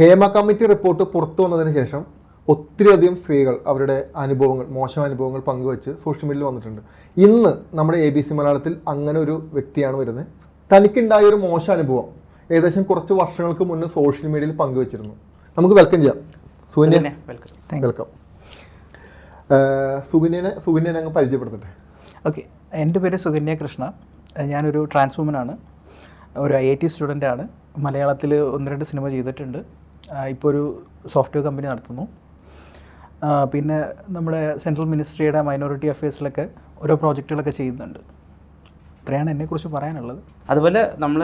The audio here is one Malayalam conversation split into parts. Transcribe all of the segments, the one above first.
ഹേമ കമ്മിറ്റി റിപ്പോർട്ട് പുറത്തു വന്നതിന് ശേഷം ഒത്തിരിയധികം സ്ത്രീകൾ അവരുടെ അനുഭവങ്ങൾ മോശം അനുഭവങ്ങൾ പങ്കുവച്ച് സോഷ്യൽ മീഡിയയിൽ വന്നിട്ടുണ്ട്. ഇന്ന് നമ്മുടെ എ ബി സി മലയാളത്തിൽ അങ്ങനെ ഒരു വ്യക്തിയാണ് വരുന്നത്. തനിക്കുണ്ടായ ഒരു മോശം അനുഭവം ഏകദേശം കുറച്ച് വർഷങ്ങൾക്ക് മുന്നേ സോഷ്യൽ മീഡിയയിൽ പങ്കുവച്ചിരുന്നു. നമുക്ക് വെൽക്കം ചെയ്യാം. സുകന്യ. വെൽക്കം സുകന്യനെ സുകന്യനെ അങ്ങ് പരിചയപ്പെടുത്തട്ടെ? ഓക്കെ എന്റെ പേര് സുകന്യ കൃഷ്ണ. ഞാനൊരു ആണ്. ഒരു ഐ ഐ ടി സ്റ്റുഡന്റാണ് മലയാളത്തിൽ ഒന്ന് രണ്ട് സിനിമ ചെയ്തിട്ടുണ്ട്. ഇപ്പോൾ ഒരു സോഫ്റ്റ്വെയർ കമ്പനി നടത്തുന്നു. പിന്നെ നമ്മുടെ സെൻട്രൽ മിനിസ്ട്രിയുടെ മൈനോറിറ്റി അഫയേഴ്സിലൊക്കെ ഓരോ പ്രോജക്റ്റുകളൊക്കെ ചെയ്യുന്നുണ്ട്. ഇത്രയാണ് എന്നെക്കുറിച്ച് പറയാനുള്ളത്. അതുപോലെ നമ്മൾ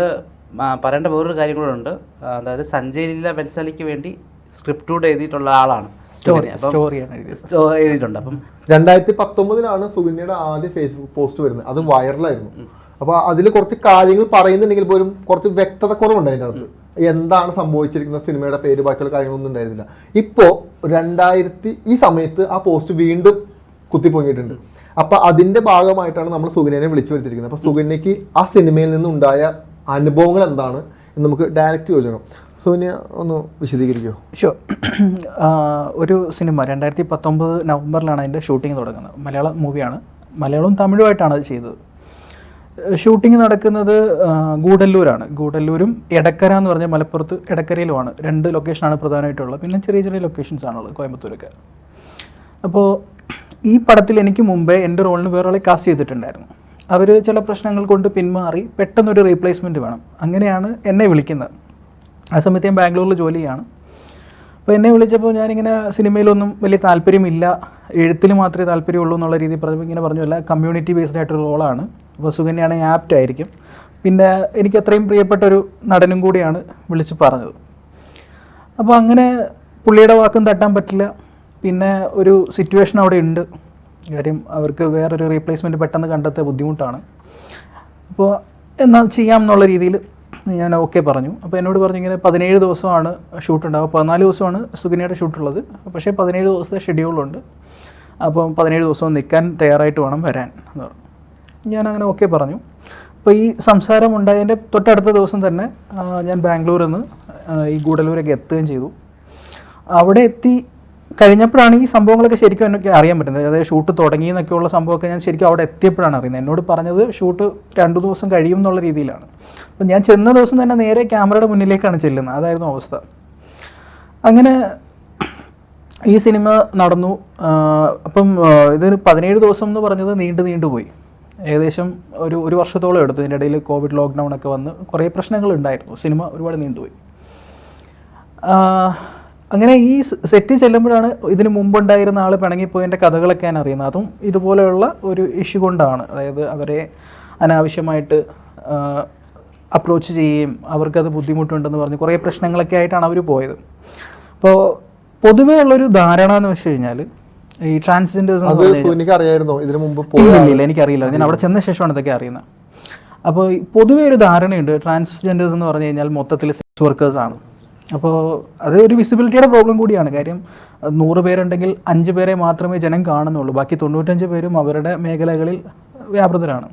പറയേണ്ട വേറൊരു കാര്യം കൂടെ ഉണ്ട്. അതായത് സഞ്ജയ് ലീല ബെൻസാലിക്ക് വേണ്ടി സ്ക്രിപ്റ്റ് കൂടെ എഴുതിയിട്ടുള്ള ആളാണ് സ്റ്റോറിയാണ് സ്റ്റോ എഴുതിയിട്ടുണ്ട്. അപ്പം രണ്ടായിരത്തി പത്തൊമ്പതിലാണ് സുകന്യയുടെ ആദ്യ ഫേസ്ബുക്ക് പോസ്റ്റ് വരുന്നത്. അത് വൈറലായിരുന്നു അപ്പൊ അതിൽ കുറച്ച് കാര്യങ്ങൾ പറയുന്നുണ്ടെങ്കിൽ പോലും കുറച്ച് വ്യക്തത കുറവുണ്ട് അതിന്റെ അകത്ത് എന്താണ് സംഭവിച്ചിരിക്കുന്ന സിനിമയുടെ പേര് ബാക്കിയുള്ള കാര്യങ്ങളൊന്നും ഉണ്ടായിരുന്നില്ല. ഇപ്പോൾ രണ്ടായിരത്തി ഈ സമയത്ത് ആ പോസ്റ്റ് വീണ്ടും കുത്തിപ്പൊങ്ങിയിട്ടുണ്ട്. അപ്പം അതിന്റെ ഭാഗമായിട്ടാണ് നമ്മൾ സുഗന്യനെ വിളിച്ചു വരുത്തിയിരിക്കുന്നത്. അപ്പോൾ സുഗന്യയ്ക്ക് ആ സിനിമയിൽ നിന്നുണ്ടായ അനുഭവങ്ങൾ എന്താണ് എന്ന് നമുക്ക് ഡയറക്റ്റ് ചോദിക്കണം സോനിയ ഒന്ന് വിശദീകരിക്കുമോ ഷോ ഒരു സിനിമ രണ്ടായിരത്തി പത്തൊമ്പത് നവംബറിലാണ് അതിന്റെ ഷൂട്ടിംഗ് തുടങ്ങുന്നത്. മലയാള മൂവിയാണ് മലയാളവും തമിഴുമായിട്ടാണ് അത് ചെയ്തത്. ഷൂട്ടിംഗ് നടക്കുന്നത് ഗൂഡല്ലൂരാണ്. ഗൂഡല്ലൂരും എടക്കര എന്ന് പറഞ്ഞാൽ മലപ്പുറത്ത് എടക്കരയിലുമാണ്. രണ്ട് ലൊക്കേഷനാണ് പ്രധാനമായിട്ടുള്ളത്. പിന്നെ ചെറിയ ചെറിയ ലൊക്കേഷൻസ് ആണുള്ളത് കോയമ്പത്തൂരൊക്കെ. അപ്പോൾ ഈ പടത്തിൽ എനിക്ക് മുമ്പേ എന്റെ റോളിന് വേറൊരാളെ കാസ്റ്റ് ചെയ്തിട്ടുണ്ടായിരുന്നു. അവർ ചില പ്രശ്നങ്ങൾ കൊണ്ട് പിന്മാറി പെട്ടെന്നൊരു റീപ്ലേസ്മെന്റ് വേണം. അങ്ങനെയാണ് എന്നെ വിളിക്കുന്നത്. ആ സമയത്ത് ഞാൻ ബാംഗ്ലൂരിൽ ജോലി അപ്പോൾ എന്നെ വിളിച്ചപ്പോൾ ഞാനിങ്ങനെ സിനിമയിലൊന്നും വലിയ താല്പര്യമില്ല. എഴുത്തിൽ മാത്രമേ താല്പര്യമുള്ളൂ എന്നുള്ള രീതിയിൽ പറഞ്ഞപ്പോൾ ഇങ്ങനെ പറഞ്ഞു അല്ല കമ്മ്യൂണിറ്റി ബേസ്ഡ് ആയിട്ടൊരു റോളാണ് അപ്പോൾ സുകന്യയാണെങ്കിൽ ആപ്റ്റ് ആയിരിക്കും. പിന്നെ എനിക്ക് അത്രയും പ്രിയപ്പെട്ട ഒരു നടനും കൂടിയാണ് വിളിച്ച് പറഞ്ഞത്. അപ്പോൾ അങ്ങനെ പുള്ളിയുടെ വാക്കും തട്ടാൻ പറ്റില്ല. പിന്നെ ഒരു സിറ്റുവേഷൻ അവിടെ ഉണ്ട്. കാര്യം അവർക്ക് വേറൊരു റീപ്ലേസ്മെന്റ് പെട്ടെന്ന് കണ്ടെത്തിയ ബുദ്ധിമുട്ടാണ്. അപ്പോൾ എന്നാൽ ചെയ്യാം എന്നുള്ള രീതിയിൽ ഞാൻ ഓക്കെ പറഞ്ഞു. അപ്പോൾ എന്നോട് പറഞ്ഞു ഇങ്ങനെ പതിനേഴ് ദിവസമാണ് ഷൂട്ട് ഉണ്ടാവുക. പതിനാല് ദിവസമാണ് സുഗിനിയുടെ ഷൂട്ടുള്ളത് പക്ഷേ പതിനേഴ് ദിവസത്തെ ഷെഡ്യൂളുണ്ട് അപ്പം പതിനേഴ് ദിവസം നിൽക്കാൻ തയ്യാറായിട്ട് വേണം വരാൻ എന്ന് പറഞ്ഞു. ഞാൻ അങ്ങനെ ഓക്കെ പറഞ്ഞു. അപ്പോൾ ഈ സംസാരം ഉണ്ടായതിന്റെ തൊട്ടടുത്ത ദിവസം തന്നെ ഞാൻ ബാംഗ്ലൂരിൽ നിന്ന് ഈ ഗൂഡല്ലൂരൊക്കെ എത്തുകയും ചെയ്തു. അവിടെ എത്തി കഴിഞ്ഞപ്പോഴാണ് ഈ സംഭവങ്ങളൊക്കെ ശരിക്കും എനിക്ക് അറിയാൻ പറ്റുന്നത്. അതായത് ഷൂട്ട് തുടങ്ങി എന്നൊക്കെയുള്ള സംഭവമൊക്കെ ഞാൻ ശരിക്കും അവിടെ എത്തിയപ്പോഴാണ് അറിയുന്നത്. എന്നോട് പറഞ്ഞത് ഷൂട്ട് രണ്ടു ദിവസം കഴിയും എന്നുള്ള രീതിയിലാണ്. അപ്പം ഞാൻ ചെന്ന ദിവസം തന്നെ നേരെ ക്യാമറയുടെ മുന്നിലേക്കാണ് ചെല്ലുന്നത്. അതായിരുന്നു അവസ്ഥ. അങ്ങനെ ഈ സിനിമ നടന്നു. അപ്പം ഇതൊരു പതിനേഴ് ദിവസം എന്ന് പറഞ്ഞത് നീണ്ടു നീണ്ടു പോയി ഏകദേശം ഒരു ഒരു വർഷത്തോളം എടുത്തു. ഇതിന്റെ ഇടയിൽ കോവിഡ് ലോക്ക്ഡൗൺ ഒക്കെ വന്ന് കുറേ പ്രശ്നങ്ങൾ ഉണ്ടായിരുന്നു. സിനിമ ഒരുപാട് നീണ്ടുപോയി. അങ്ങനെ ഈ സെറ്റ് ചെല്ലുമ്പോഴാണ് ഇതിന് മുമ്പുണ്ടായിരുന്ന ആൾ പിണങ്ങിപ്പോയതിന്റെ കഥകളൊക്കെ ഞാൻ അറിയുന്നത്. അതും ഇതുപോലെയുള്ള ഒരു ഇഷ്യൂ കൊണ്ടാണ്. അതായത് അവരെ അനാവശ്യമായിട്ട് അപ്രോച്ച് ചെയ്യുകയും അവർക്കത് ബുദ്ധിമുട്ടുണ്ടെന്ന് പറഞ്ഞ് കുറേ പ്രശ്നങ്ങളൊക്കെ ആയിട്ടാണ് അവർ പോയത്. അപ്പോൾ പൊതുവേ ഉള്ളൊരു ധാരണ എന്ന് വെച്ച് കഴിഞ്ഞാൽ ഈ ട്രാൻസ്ജെൻഡേഴ്സ് അത് അറിയായിരുന്നോ ഇതിനു മുമ്പ് ഇല്ല ഇല്ല, ഇല്ല എനിക്കറിയില്ല. ഞാൻ അവിടെ ചെന്ന ശേഷമാണ് ഇതൊക്കെ അറിയുന്നത്. അപ്പോൾ പൊതുവെ ഒരു ധാരണയുണ്ട് ട്രാൻസ്ജെൻഡേഴ്സ് എന്ന് പറഞ്ഞു കഴിഞ്ഞാൽ മൊത്തത്തിൽ സെക്സ് വർക്കേഴ്സ് ആണ്. അപ്പോൾ അത് ഒരു വിസിബിലിറ്റിയുടെ പ്രോബ്ലം കൂടിയാണ്. കാര്യം നൂറ് പേരുണ്ടെങ്കിൽ അഞ്ച് പേരെ മാത്രമേ ജനം കാണുന്നുള്ളൂ. ബാക്കി തൊണ്ണൂറ്റഞ്ച് പേരും അവരുടെ മേഖലകളിൽ വ്യാപൃതരാണ്.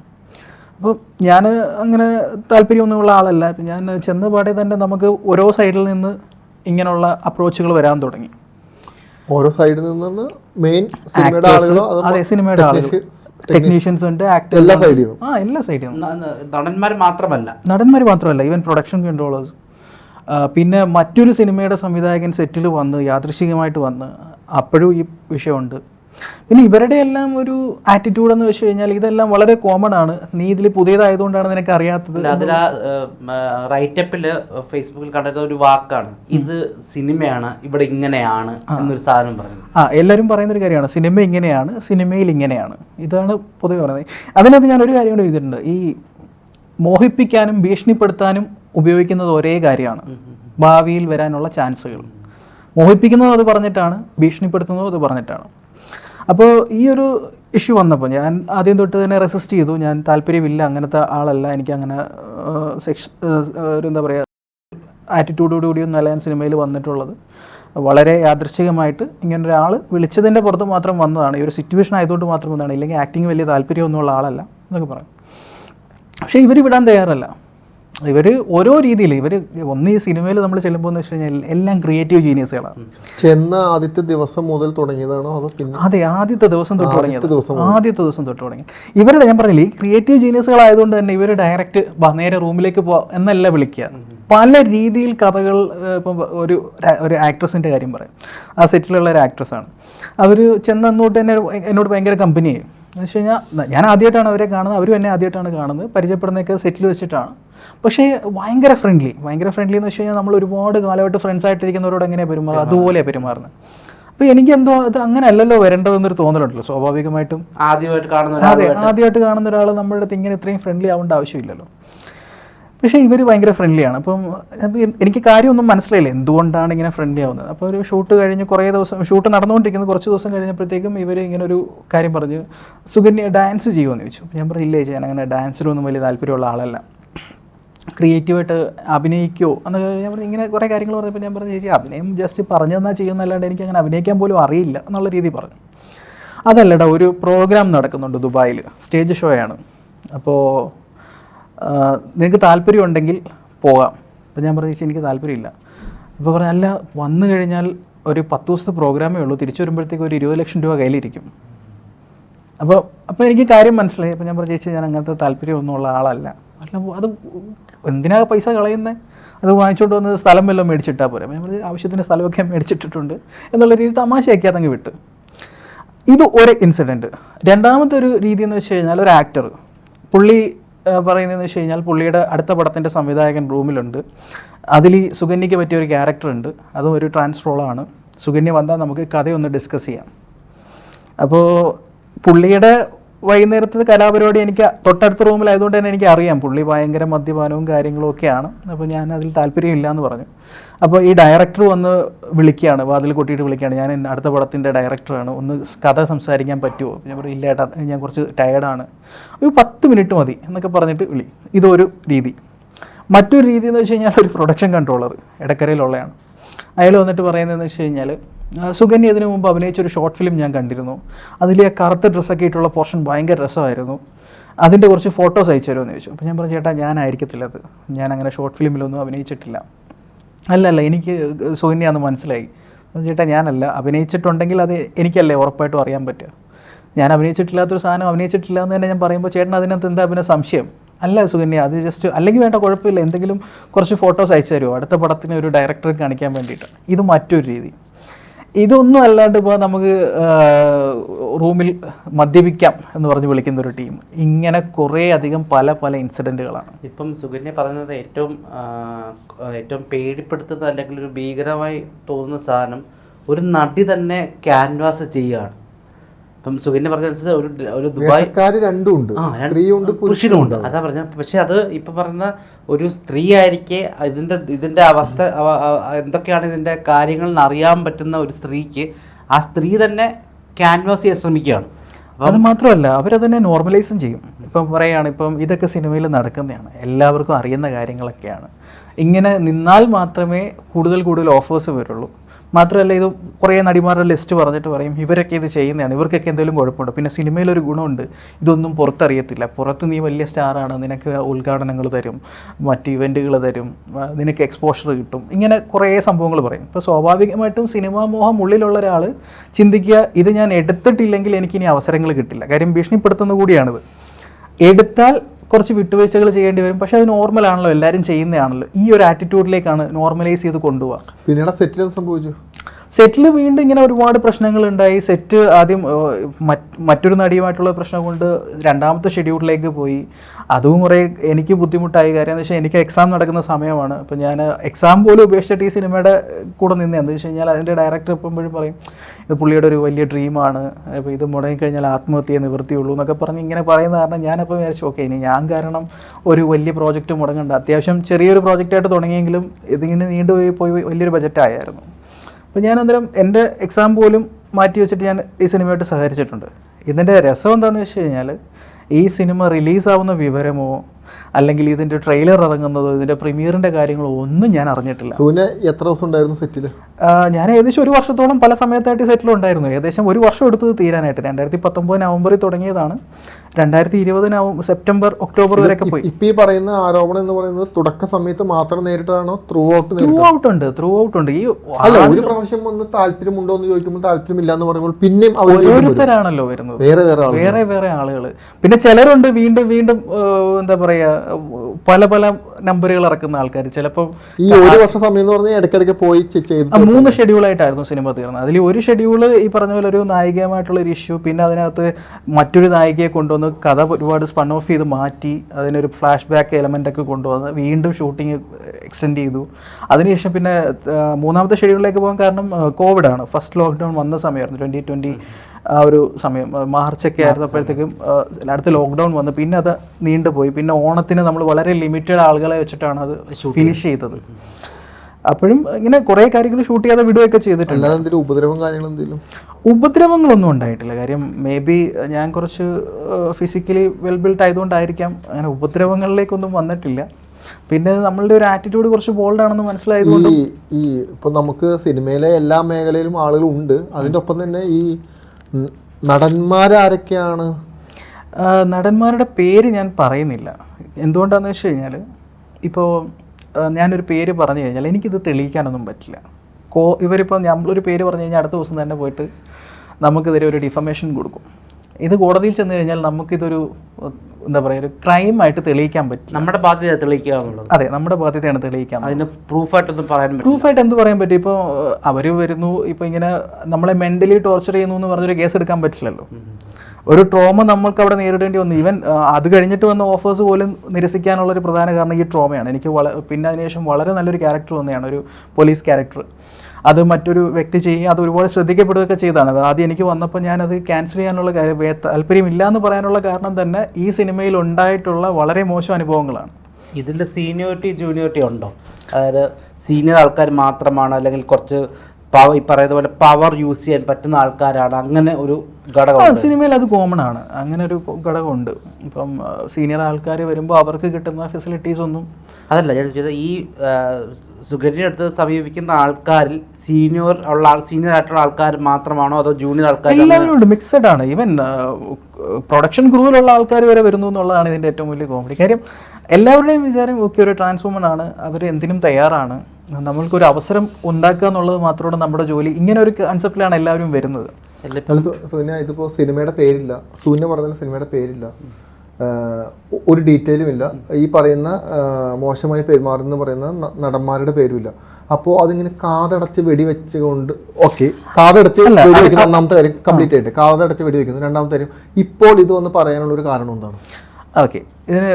അപ്പോൾ ഞാൻ അങ്ങനെ താല്പര്യമൊന്നുമുള്ള ആളല്ല. ഞാൻ ചെന്ന പാടെ തന്നെ നമുക്ക് ഓരോ സൈഡിൽ നിന്ന് ഇങ്ങനെയുള്ള അപ്രോച്ചുകൾ വരാൻ തുടങ്ങി. ഓരോ സൈഡിൽ നിന്നാണ് മെയിൻ സിനിമയുടെ ആളുകളോ അതോ സിനിമയുടെ ആളുകൾ. ടെക്നീഷ്യൻസ് ഉണ്ട് ആക്ടേഴ്സ് എല്ലാ സൈഡിൽ നിന്നും ആ എല്ലാ സൈഡിൽ നിന്നും നടന്മാർ മാത്രമല്ല. നടന്മാർ മാത്രമല്ല ഈവൻ പ്രൊഡക്ഷൻ കൺട്രോളേഴ്സ് പിന്നെ മറ്റൊരു സിനിമയുടെ സംവിധായകൻ സെറ്റിൽ വന്ന് യാദൃശികമായിട്ട് വന്ന് അപ്പോഴും ഈ വിഷയമുണ്ട്. പിന്നെ ഇവരുടെ എല്ലാം ഒരു ആറ്റിറ്റ്യൂഡ് എന്ന് വെച്ച് കഴിഞ്ഞാൽ ഇതെല്ലാം വളരെ കോമൺ ആണ്. നീ ഇതിൽ പുതിയതായതുകൊണ്ടാണ് നിനക്ക് അറിയാത്തത് അതിൽ ആ റൈറ്റപ്പിൽ ഫേസ്ബുക്കിൽ കണ്ടത് ഒരു വാക്കാണ്. ഇത് സിനിമയാണ് ഇവിടെ ഇങ്ങനെയാണ് എന്നൊരു സാധനം പറഞ്ഞു ആ എല്ലാവരും പറയുന്ന ഒരു കാര്യമാണ്. സിനിമ ഇങ്ങനെയാണ് സിനിമയിൽ ഇങ്ങനെയാണ്. ഇതാണ് പൊതുവെ പറയുന്നത്. അതിനകത്ത് ഞാൻ ഒരു കാര്യം കൂടെ എഴുതിയിട്ടുണ്ട്. ഈ മോഹിപ്പിക്കാനും ഭീഷണിപ്പെടുത്താനും ഉപയോഗിക്കുന്നത് ഒരേ കാര്യമാണ്. ഭാവിയിൽ വരാനുള്ള ചാൻസുകൾ. മോഹിപ്പിക്കുന്നത് അത് പറഞ്ഞിട്ടാണ് ഭീഷണിപ്പെടുത്തുന്നതും അത് പറഞ്ഞിട്ടാണ്. അപ്പോൾ ഈ ഒരു ഇഷ്യൂ വന്നപ്പോൾ ഞാൻ ആദ്യം തൊട്ട് തന്നെ റെസിസ്റ്റ് ചെയ്തു. ഞാൻ താല്പര്യമില്ല അങ്ങനത്തെ ആളല്ല. എനിക്ക് അങ്ങനെ സെക്ഷ ഒരു എന്താ പറയുക ആറ്റിറ്റ്യൂഡോടുകൂടിയൊന്നല്ല ഞാൻ സിനിമയിൽ വന്നിട്ടുള്ളത്. വളരെ യാദൃശ്ചികമായിട്ട് ഇങ്ങനെ ഒരാൾ വിളിച്ചതിന്റെ പുറത്ത് മാത്രം വന്നതാണ്. ഈ ഒരു സിറ്റുവേഷൻ ആയതുകൊണ്ട് മാത്രം വന്നതാണ്. ഇല്ലെങ്കിൽ ആക്ടിങ് വലിയ താല്പര്യമൊന്നുമുള്ള ആളല്ല എന്നൊക്കെ പറയും പക്ഷേ ഇവർ വിടാൻ തയ്യാറല്ല. ഇവർ ഓരോ രീതിയിൽ ഇവർ ഒന്ന് ഈ സിനിമയിൽ നമ്മൾ ചെല്ലുമ്പോൾ എന്ന് വെച്ച് കഴിഞ്ഞാൽ എല്ലാം ക്രിയേറ്റീവ് ജീനിയസുകളാണ് ചെന്ന ആദ്യത്തെ ദിവസം മുതൽ തുടങ്ങിയതാണോ അതോ പിന്നെ അതെ ആദ്യത്തെ ദിവസം തൊട്ട് തുടങ്ങിയത്. ആദ്യത്തെ ദിവസം തൊട്ട് തുടങ്ങി. ഇവരുടെ ഞാൻ പറഞ്ഞില്ല ഈ ക്രിയേറ്റീവ് ജീനിയസുകളായതുകൊണ്ട് തന്നെ ഇവർ ഡയറക്റ്റ് നേരെ റൂമിലേക്ക് പോ എന്നല്ല വിളിക്കുക പല രീതിയിൽ കഥകൾ ഇപ്പം ഒരു ഒരു ആക്ട്രസിന്റെ കാര്യം പറയാം. ആ സെറ്റിലുള്ള ഒരു ആക്ട്രസ്സാണ് അവർ ചെന്ന് അന്നോട്ട് തന്നെ എന്നോട് ഭയങ്കര കമ്പനിയായി എന്ന് വെച്ച് കഴിഞ്ഞാൽ ഞാൻ ആദ്യമായിട്ടാണ് അവരെ കാണുന്നത് അവരും എന്നെ ആദ്യമായിട്ടാണ് കാണുന്നത്. പരിചയപ്പെടുന്നതൊക്കെ സെറ്റിൽ വെച്ചിട്ടാണ്. പക്ഷേ ഭയങ്കര ഫ്രണ്ട്ലി ഭയങ്കര ഫ്രണ്ട്ലി എന്ന് വെച്ച് കഴിഞ്ഞാൽ നമ്മൾ ഒരുപാട് കാലമായിട്ട് ഫ്രണ്ട്സ് ആയിട്ടിരിക്കുന്നവരോട് എങ്ങനെയാണ് പെരുമാറുക? അതുപോലെയാണ് പെരുമാറുന്നത് അപ്പോൾ എനിക്ക് എന്തോ അത് അങ്ങനെ അല്ലല്ലോ വരേണ്ടതെന്നൊരു തോന്നലുണ്ടല്ലോ സ്വാഭാവികമായിട്ടും. ആദ്യമായിട്ട് കാണുന്ന അതെ ആദ്യമായിട്ട് കാണുന്ന ഒരാൾ നമ്മുടെ അടുത്ത് ഇങ്ങനെ ഇത്രയും ഫ്രണ്ട്ലി ആവേണ്ട ആവശ്യമില്ലല്ലോ. പക്ഷേ ഇവർ ഭയങ്കര ഫ്രണ്ട്ലിയാണ് അപ്പം എനിക്ക് കാര്യമൊന്നും മനസ്സിലായില്ല എന്തുകൊണ്ടാണ് ഇങ്ങനെ ഫ്രണ്ട്ലി ആവുന്നത്. അപ്പോൾ ഒരു ഷൂട്ട് കഴിഞ്ഞ് കുറേ ദിവസം ഷൂട്ട് നടന്നുകൊണ്ടിരിക്കുന്ന കുറച്ച് ദിവസം കഴിഞ്ഞപ്പോഴത്തേക്കും ഇവർ ഇങ്ങനെ ഒരു കാര്യം പറഞ്ഞു സുകന്യ ഡാൻസ് ചെയ്യുമെന്ന് ചോദിച്ചു. ഞാൻ പറഞ്ഞില്ലേ ചെയ്യാൻ അങ്ങനെ ഡാൻസിലൊന്നും വലിയ താല്പര്യമുള്ള ആളല്ല. ക്രിയേറ്റീവായിട്ട് അഭിനയിക്കുമോ എന്നൊക്കെ ഞാൻ പറഞ്ഞു ഇങ്ങനെ കുറേ കാര്യങ്ങൾ പറഞ്ഞപ്പോൾ ഞാൻ പറഞ്ഞു ചേച്ചി അഭിനയം ജസ്റ്റ് പറഞ്ഞു തന്നാൽ ചെയ്യുന്നല്ലാണ്ട് എനിക്ക് അങ്ങനെ അഭിനയിക്കാൻ പോലും അറിയില്ല എന്നുള്ള രീതി പറഞ്ഞു. അതല്ലട ഒരു പ്രോഗ്രാം നടക്കുന്നുണ്ട് ദുബായിൽ സ്റ്റേജ് ഷോ ആണ്. അപ്പോൾ നിനക്ക് താല്പര്യമുണ്ടെങ്കിൽ പോകാം. അപ്പോൾ ഞാൻ പറഞ്ഞു ചേച്ചി എനിക്ക് താല്പര്യമില്ല. അപ്പോൾ പറഞ്ഞു അല്ല വന്നു കഴിഞ്ഞാൽ ഒരു പത്ത് ദിവസത്തെ പ്രോഗ്രാമേ ഉള്ളൂ തിരിച്ചു വരുമ്പോഴത്തേക്ക് ഒരു ഇരുപത് ലക്ഷം രൂപ കയ്യിലിരിക്കും. അപ്പോൾ അപ്പോൾ എനിക്ക് കാര്യം മനസ്സിലായി. അപ്പോൾ ഞാൻ പറഞ്ഞു ചേച്ചി ഞാൻ അങ്ങനത്തെ താല്പര്യമൊന്നുമുള്ള ആളല്ല. അല്ല അത് എന്തിനാ പൈസ കളയുന്നത് അത് വാങ്ങിച്ചുകൊണ്ട് വന്ന് സ്ഥലം വല്ലതും മേടിച്ചിട്ടാൽ പോരെ. നമ്മൾ ആവശ്യത്തിന് സ്ഥലമൊക്കെ മേടിച്ചിട്ടിട്ടുണ്ട് എന്നുള്ള രീതി തമാശയൊക്കെ അതങ്ങ് വിട്ട്. ഇത് ഒരു ഇൻസിഡന്റ് രണ്ടാമത്തെ ഒരു രീതി എന്ന് വെച്ച് കഴിഞ്ഞാൽ ഒരു ആക്ടർ പുള്ളി പറയുന്നതെന്ന് വെച്ച് കഴിഞ്ഞാൽ പുള്ളിയുടെ അടുത്ത പടത്തിന്റെ സംവിധായകൻ റൂമിലുണ്ട്. അതിൽ സുകന്യയ്ക്ക് പറ്റിയ ഒരു ക്യാരക്ടർ ഉണ്ട്. അതും ഒരു ട്രാൻസ് റോളാണ് സുകന്യ വന്നാൽ നമുക്ക് കഥയൊന്ന് ഡിസ്കസ് ചെയ്യാം. അപ്പോൾ പുള്ളിയുടെ വൈകുന്നേരത്തെ കലാപരിപാടി എനിക്ക് തൊട്ടടുത്ത റൂമിലായതുകൊണ്ട് തന്നെ എനിക്ക് അറിയാം പുള്ളി ഭയങ്കര മദ്യപാനവും കാര്യങ്ങളും ഒക്കെയാണ്. അപ്പോൾ ഞാൻ അതിൽ താല്പര്യമില്ല എന്ന് പറഞ്ഞു. അപ്പോൾ ഈ ഡയറക്ടർ വന്ന് വിളിക്കുകയാണ്. വാതിൽ കൊട്ടിയിട്ട് വിളിക്കുകയാണ്. ഞാൻ അടുത്ത പടത്തിന്റെ ഡയറക്ടറാണ്. ഒന്ന് കഥ സംസാരിക്കാൻ പറ്റുമോ ഞാൻ പറയും ഇല്ല ഏട്ടാ ഞാൻ കുറച്ച് ടയേർഡാണ്. ഒരു പത്ത് മിനിറ്റ് മതി എന്നൊക്കെ പറഞ്ഞിട്ട് വിളി. ഇതൊരു രീതി. മറ്റൊരു രീതി എന്ന് വെച്ച് കഴിഞ്ഞാൽ ഒരു പ്രൊഡക്ഷൻ കൺട്രോളർ ഇടക്കരയിലുള്ളതാണ് അയാൾ വന്നിട്ട് പറയുന്നതെന്ന് വെച്ച് കഴിഞ്ഞാൽ ആ, സുകന്യ ഇതിനു മുമ്പ് അഭിനയിച്ച ഒരു ഷോർട്ട് ഫിലിം ഞാൻ കണ്ടിരുന്നു. അതിൽ ആ കറുത്ത ഡ്രസ്സൊക്കെ ഇട്ടുള്ള പോർഷൻ ഭയങ്കര രസമായിരുന്നു. അതിന്റെ കുറച്ച് ഫോട്ടോസ് അയച്ചു തരുമെന്ന് ചോദിച്ചു. അപ്പോൾ ഞാൻ പറഞ്ഞു ചേട്ടാ ഞാനായിരിക്കത്തില്ല അത്. ഞാൻ അങ്ങനെ ഷോർട്ട് ഫിലിമിലൊന്നും അഭിനയിച്ചിട്ടില്ല. അല്ല അല്ല എനിക്ക് സുഗന്യ എന്ന് മനസ്സിലായി. ചേട്ടാ ഞാനല്ല. അഭിനയിച്ചിട്ടുണ്ടെങ്കിൽ അത് എനിക്കല്ലേ ഉറപ്പായിട്ടും അറിയാൻ പറ്റുക. ഞാൻ അഭിനയിച്ചിട്ടില്ലാത്തൊരു സാധനം അഭിനയിച്ചിട്ടില്ല എന്ന് തന്നെ ഞാൻ പറയുമ്പോൾ ചേട്ടൻ അതിനകത്ത് എന്താ പിന്നെ സംശയം? അല്ല സുകന്യ അത് ജസ്റ്റ് അല്ലെങ്കിൽ വേണ്ട കുഴപ്പമില്ല. എന്തെങ്കിലും കുറച്ച് ഫോട്ടോസ് അയച്ചു തരുമോ അടുത്ത പടത്തിന് ഒരു ഡയറക്ടറെ കാണിക്കാൻ വേണ്ടിയിട്ട്. ഇത് മറ്റൊരു രീതി. ഇതൊന്നും അല്ലാണ്ട് ഇപ്പോൾ നമുക്ക് റൂമിൽ മദ്യപിക്കാം എന്ന് പറഞ്ഞ് വിളിക്കുന്ന ഒരു ടീം. ഇങ്ങനെ കുറേ അധികം പല പല ഇൻസിഡന്റുകളാണ് ഇപ്പം സുകന്യ പറഞ്ഞത് ഏറ്റവും ഏറ്റവും പേടിപ്പെടുത്തുന്ന അല്ലെങ്കിൽ ഒരു ഭീകരമായി തോന്നുന്ന സാധനം ഒരു നടി തന്നെ ക്യാൻവാസ് ചെയ്യുകയാണ്. ഇപ്പം സുകന്യ പറഞ്ഞ ഒരു ഒരു ദുബായ് വേട്ടക്കാര് രണ്ടും ഉണ്ട് സ്ത്രീയുണ്ട് പുരുഷനും ഉണ്ട് അതാ പറഞ്ഞ. പക്ഷെ അത് ഇപ്പൊ പറഞ്ഞ ഒരു സ്ത്രീ ആയിരിക്കെ ഇതിന്റെ ഇതിന്റെ അവസ്ഥ അവ- അവ- എന്തൊക്കെയാണ് ഇതിന്റെ കാര്യങ്ങൾ അറിയാൻ പറ്റുന്ന ഒരു സ്ത്രീക്ക് ആ സ്ത്രീ തന്നെ ക്യാൻവാസ് ചെയ്യാൻ ശ്രമിക്കുകയാണ്. അത് മാത്രമല്ല അവരതിനെ നോർമലൈസും ചെയ്യും. ഇപ്പം പറയുകയാണ് ഇപ്പം ഇതൊക്കെ സിനിമയിൽ നടക്കുന്നതാണ്. എല്ലാവർക്കും അറിയുന്ന കാര്യങ്ങളൊക്കെയാണ്. ഇങ്ങനെ നിന്നാൽ മാത്രമേ കൂടുതൽ കൂടുതൽ ഓഫേഴ്സ് വരുള്ളൂ. മാത്രമല്ല ഇത് കുറേ നടിമാരുടെ ലിസ്റ്റ് പറഞ്ഞിട്ട് പറയും ഇവരൊക്കെ ഇത് ചെയ്യുന്നതാണ് ഇവർക്കൊക്കെ എന്തെങ്കിലും കുഴപ്പമുണ്ട്? പിന്നെ സിനിമയിലൊരു ഗുണമുണ്ട് ഇതൊന്നും പുറത്തറിയത്തില്ല പുറത്ത് നീ വലിയ സ്റ്റാറാണ് നിനക്ക് ഉദ്ഘാടനങ്ങൾ തരും മറ്റ് ഇവന്റുകൾ തരും നിനക്ക് എക്സ്പോഷർ കിട്ടും. ഇങ്ങനെ കുറേ സംഭവങ്ങൾ പറയും. ഇപ്പോൾ സ്വാഭാവികമായിട്ടും സിനിമാ മോഹം ഉള്ളിലുള്ള ഒരാൾ ചിന്തിക്കുക ഇത് ഞാൻ എടുത്തിട്ടില്ലെങ്കിൽ എനിക്ക് ഇനി അവസരങ്ങൾ കിട്ടില്ല. കാര്യം ഭീഷണിപ്പെടുത്തുന്ന കൂടിയാണിത്. എടുത്താൽ കുറച്ച് വിട്ടുവീഴ്ചകൾ ചെയ്യേണ്ടി വരും. പക്ഷേ അത് നോർമൽ ആണല്ലോ എല്ലാവരും ചെയ്യുന്നതാണല്ലോ. ഈ ഒരു ആറ്റിറ്റ്യൂഡിലേക്കാണ് നോർമലൈസ് ചെയ്ത് കൊണ്ടുപോകുക പിന്നീട് സെറ്റിൽ സംഭവിച്ചു? സെറ്റിൽ വീണ്ടും ഇങ്ങനെ ഒരുപാട് പ്രശ്നങ്ങൾ ഉണ്ടായി സെറ്റ് ആദ്യം മറ്റൊരു നടിയുമായിട്ടുള്ള പ്രശ്നം കൊണ്ട് രണ്ടാമത്തെ ഷെഡ്യൂളിലേക്ക് പോയി. അതും കുറേ എനിക്ക് ബുദ്ധിമുട്ടായി. കാര്യം എന്ന് വെച്ചാൽ എനിക്ക് എക്സാം നടക്കുന്ന സമയമാണ്. അപ്പോൾ ഞാൻ എക്സാം പോലും ഉപേക്ഷിച്ചിട്ട് ഈ സിനിമയുടെ കൂടെ നിന്ന് എന്താ വെച്ച് കഴിഞ്ഞാൽ അതിന്റെ ഡയറക്ടർ എപ്പോഴും പറയും ഇത് പുള്ളിയുടെ ഒരു വലിയ ഡ്രീമാണ് അപ്പോൾ ഇത് മുടങ്ങിക്കഴിഞ്ഞാൽ ആത്മഹത്യയെ നിവൃത്തിയുള്ളൂ എന്നൊക്കെ പറഞ്ഞ് ഇങ്ങനെ പറയുന്ന കാരണം ഞാനപ്പോൾ വിചാരിച്ചു ഓക്കെ ഇനി ഞാൻ കാരണം ഒരു വലിയ പ്രോജക്റ്റ് മുടങ്ങണ്ട. അത്യാവശ്യം ചെറിയൊരു പ്രോജക്റ്റായിട്ട് തുടങ്ങിയെങ്കിലും ഇതിങ്ങനെ നീണ്ടുപോയി പോയി വലിയൊരു ബജറ്റായിരുന്നു അപ്പോൾ ഞാൻ അന്നേരം എന്റെ എക്സാം പോലും മാറ്റി വെച്ചിട്ട് ഞാൻ ഈ സിനിമയായിട്ട് സഹകരിച്ചിട്ടുണ്ട്. ഇതിന്റെ രസം എന്താണെന്ന് വെച്ച് കഴിഞ്ഞാൽ ഈ സിനിമ റിലീസാവുന്ന വിവരമോ അല്ലെങ്കിൽ ഇതിന്റെ ട്രെയിലർ ഇറങ്ങുന്നതോ ഇതിന്റെ പ്രീമിയറിന്റെ കാര്യങ്ങളോ ഒന്നും ഞാൻ അറിഞ്ഞിട്ടില്ല. സൂര്യ എത്ര ദിവസം ഉണ്ടായിരുന്നു സെറ്റിൽ ഞാൻ ഏകദേശം ഒരു വർഷത്തോളം പല സമയത്തായിട്ട് സെറ്റിൽ ഉണ്ടായിരുന്നു. ഏകദേശം ഒരു വർഷം എടുത്തത് തീരാനായിട്ട്. രണ്ടായിരത്തി പത്തൊമ്പത് നവംബറിൽ തുടങ്ങിയതാണ്. രണ്ടായിരത്തി ഇരുപത് സെപ്റ്റംബർ ഒക്ടോബർ വരെയൊക്കെ പോയി. ഇപ്പൊ ഈ പറയുന്ന ആരോപണം എന്ന് പറയുന്നത് തുടക്ക സമയത്ത് മാത്രം നേരിട്ടതാണോ ത്രൂ ഔട്ട് ത്രൂ ഔട്ട് ഉണ്ട് ത്രൂ ഔട്ട് ഉണ്ട്. ഈ അല്ല ഒരു പ്രാവശ്യം ഒന്ന് താല്പര്യമുണ്ടോ എന്ന് ചോദിക്കുമ്പോൾ താല്പര്യമില്ല എന്ന് പറയുമ്പോൾ പിന്നെയും ഓരോരുത്തരാണല്ലോ വരുന്നത്. വേറെ വേറെ ആളുകൾ വേറെ വേറെ ആളുകൾ പിന്നെ ചിലരുണ്ട് വീണ്ടും വീണ്ടും എന്താ പറയാ Yeah. പല പല നമ്പറുകൾ ഇറക്കുന്ന ആൾക്കാർ ചിലപ്പോൾ ഈ ഒരു വർഷ സമയം എന്ന് പറഞ്ഞാൽ ഇടയ്ക്കിടയ്ക്ക് പോയി ചെയ്തു മൂന്ന് ഷെഡ്യൂളായിട്ടായിരുന്നു സിനിമ തീർന്നത്. അതിൽ ഒരു ഷെഡ്യൂൾ ഈ പറഞ്ഞ പോലെ ഒരു നായികമായിട്ടുള്ള ഒരു ഇഷ്യൂ പിന്നെ അതിനകത്ത് മറ്റൊരു നായികയെ കൊണ്ടുവന്ന് കഥ ഒരുപാട് സ്പൺ ഓഫ് ചെയ്ത് മാറ്റി അതിനൊരു ഫ്ലാഷ് ബാക്ക് എലമെന്റ് ഒക്കെ കൊണ്ടുവന്ന് വീണ്ടും ഷൂട്ടിങ് എക്സ്റ്റെൻഡ് ചെയ്തു. അതിനുശേഷം പിന്നെ മൂന്നാമത്തെ ഷെഡ്യൂളിലേക്ക് പോകാൻ കാരണം കോവിഡ് ആണ്. ഫസ്റ്റ് ലോക്ക്ഡൗൺ വന്ന സമയമായിരുന്നു. ട്വന്റി ട്വന്റി ആ ഒരു സമയം. മാർച്ചൊക്കെ ആയിരുന്നപ്പോഴത്തേക്കും അടുത്ത ലോക്ക്ഡൗൺ വന്നു. പിന്നെ അത് നീണ്ടുപോയി. പിന്നെ ഓണത്തിന് നമ്മൾ വളരെ ലിമിറ്റഡ് ആളുകളെ വെച്ചിട്ടാണ് അത് ഫിനിഷ് ചെയ്തത്. അപ്പോഴും ഇങ്ങനെ കുറേ കാര്യങ്ങൾ ഷൂട്ട് ചെയ്യാതെ വിടുകയൊക്കെ ചെയ്തിട്ടുണ്ട്. ഉപദ്രവം കാര്യങ്ങൾ എന്തെങ്കിലും? ഉപദ്രവങ്ങളൊന്നും ഉണ്ടായിട്ടില്ല. കാര്യം മേ ബി ഞാൻ കുറച്ച് ഫിസിക്കലി വെൽ ബിൽഡ് ആയതുകൊണ്ടായിരിക്കാം അങ്ങനെ ഉപദ്രവങ്ങളിലേക്കൊന്നും വന്നിട്ടില്ല. പിന്നെ നമ്മളുടെ ഒരു ആറ്റിറ്റ്യൂഡ് കുറച്ച് ബോൾഡ് ആണെന്ന് മനസ്സിലായതുകൊണ്ട് ഈ ഈ ഇപ്പൊ നമുക്ക് സിനിമയിലെ എല്ലാ മേഖലയിലും ആളുകൾ ഉണ്ട് അതിന്റെ ഒപ്പം തന്നെ ഈ നടന്മാരാരൊക്കെയാണ് നടന്മാരുടെ പേര് ഞാൻ പറയുന്നില്ല. എന്തുകൊണ്ടാണെന്ന് വെച്ച് കഴിഞ്ഞാൽ ഇപ്പോൾ ഞാനൊരു പേര് പറഞ്ഞു കഴിഞ്ഞാൽ എനിക്കിത് തെളിയിക്കാനൊന്നും പറ്റില്ല. കോ ഇവരിപ്പോൾ നമ്മളൊരു പേര് പറഞ്ഞു കഴിഞ്ഞാൽ അടുത്ത ദിവസം തന്നെ പോയിട്ട് നമുക്കിതിരെ ഒരു ഡിഫമേഷൻ കൊടുക്കും. ഇത് കോടതിയിൽ ചെന്ന് കഴിഞ്ഞാൽ നമുക്കിതൊരു എന്താ പറയുക ഒരു ക്രൈം ആയിട്ട് തെളിയിക്കാൻ പറ്റും നമ്മുടെ ബാധ്യത തെളിയിക്കുക എന്നുള്ളത്. അതെ നമ്മുടെ ബാധ്യതയാണ് തെളിയിക്കാൻ അതിന് പ്രൂഫായിട്ടൊന്നും പറയാൻ പ്രൂഫായിട്ട് എന്ത് പറയാൻ പറ്റും? ഇപ്പോൾ അവർ വരുന്നു ഇപ്പോൾ ഇങ്ങനെ നമ്മളെ മെന്റലി ടോർച്ചർ ചെയ്യുന്നു എന്ന് പറഞ്ഞൊരു കേസ് എടുക്കാൻ പറ്റില്ലല്ലോ ഒരു ട്രോമ നമ്മൾക്ക് അവിടെ നേരിടേണ്ടി വന്നു. ഈവൻ അത് കഴിഞ്ഞിട്ട് വന്ന ഓഫേഴ്സ് പോലും നിരസിക്കാനുള്ള ഒരു പ്രധാന കാരണം ഈ ട്രോമയാണ് എനിക്ക് വള പിന്നെ അതിനുശേഷം വളരെ നല്ലൊരു ക്യാരക്ടർ വന്നതാണ്. ഒരു പോലീസ് ക്യാരക്ടർ അത് മറ്റൊരു വ്യക്തി ചെയ്യുകയും അത് ഒരുപാട് ശ്രദ്ധിക്കപ്പെടുകയൊക്കെ ചെയ്തതാണ്. അത് ആദ്യം എനിക്ക് വന്നപ്പോൾ ഞാനത് ക്യാൻസൽ ചെയ്യാനുള്ള കാര്യം താല്പര്യമില്ല എന്ന് പറയാനുള്ള കാരണം തന്നെ ഈ സിനിമയിൽ ഉണ്ടായിട്ടുള്ള വളരെ മോശം അനുഭവങ്ങളാണ്. ഇതിന്റെ സീനിയോറിറ്റി ജൂനിയോറിറ്റി ഉണ്ടോ? അതായത് സീനിയർ ആൾക്കാർ മാത്രമാണ്? അല്ലെങ്കിൽ കുറച്ച് പവ ഈ പറയുന്ന പോലെ പവർ യൂസ് ചെയ്യാൻ പറ്റുന്ന ആൾക്കാരാണ്. അങ്ങനെ ഒരു ഘടകം സിനിമയിൽ അത് കോമൺ ആണ്. അങ്ങനെ ഒരു ഘടകമുണ്ട്. ഇപ്പം സീനിയർ ആൾക്കാർ വരുമ്പോൾ അവർക്ക് കിട്ടുന്ന ഫെസിലിറ്റീസ് ഒന്നും അതല്ല ഞാൻ ചോദിച്ചത് ഈ സുഗന്യ അടുത്ത് സമീപിക്കുന്ന ആൾക്കാരിൽ സീനിയർ ഉള്ള സീനിയർ ആയിട്ടുള്ള ആൾക്കാർ മാത്രമാണോ അതോ ജൂനിയർ ആൾക്കാർ എല്ലാവരും ഉണ്ട്. മിക്സഡ് ആണ്. ഈവൻ പ്രൊഡക്ഷൻ ഗ്രൂപ്പിലുള്ള ആൾക്കാർ വരെ വരുന്നു എന്നുള്ളതാണ് ഇതിന്റെ ഏറ്റവും വലിയ കോമഡി കാര്യം എല്ലാവരുടെയും വിചാരം ഓക്കെ ഒരു ട്രാൻസ്ഫോമൻ ആണ്. അവർ എന്തിനും തയ്യാറാണ്. നമ്മൾക്കൊരു അവസരം ഉണ്ടാക്കുക എന്നുള്ളത് മാത്രമാണ് നമ്മുടെ ജോലി. ഇങ്ങനെ ഒരു കൺസെപ്റ്റിലാണ് എല്ലാവരും വരുന്നത്. ഇതിപ്പോ സിനിമയുടെ പേരില്ല. സൂന്യ പറഞ്ഞ സിനിമയുടെ പേരില്ല. ഒരു ഡീറ്റെയിലും ഇല്ല. ഈ പറയുന്ന മോശമായി പെരുമാറുന്ന പറയുന്ന നടന്മാരുടെ പേരുമില്ല. അപ്പോൾ അതിങ്ങനെ കാതടച്ച് വെടിവെച്ചുകൊണ്ട് ഓക്കെ കാതടച്ച് വെടിവെക്കുന്ന ഒന്നാമത്തെ കാര്യം കംപ്ലീറ്റ് ആയിട്ട് കാതടച്ച് വെടിവെക്കുന്നു. രണ്ടാമത്തെ കാര്യം ഇപ്പോൾ ഇത് വന്ന് പറയാനുള്ള ഒരു കാരണം എന്താണ്? ഓക്കെ ഇതിന്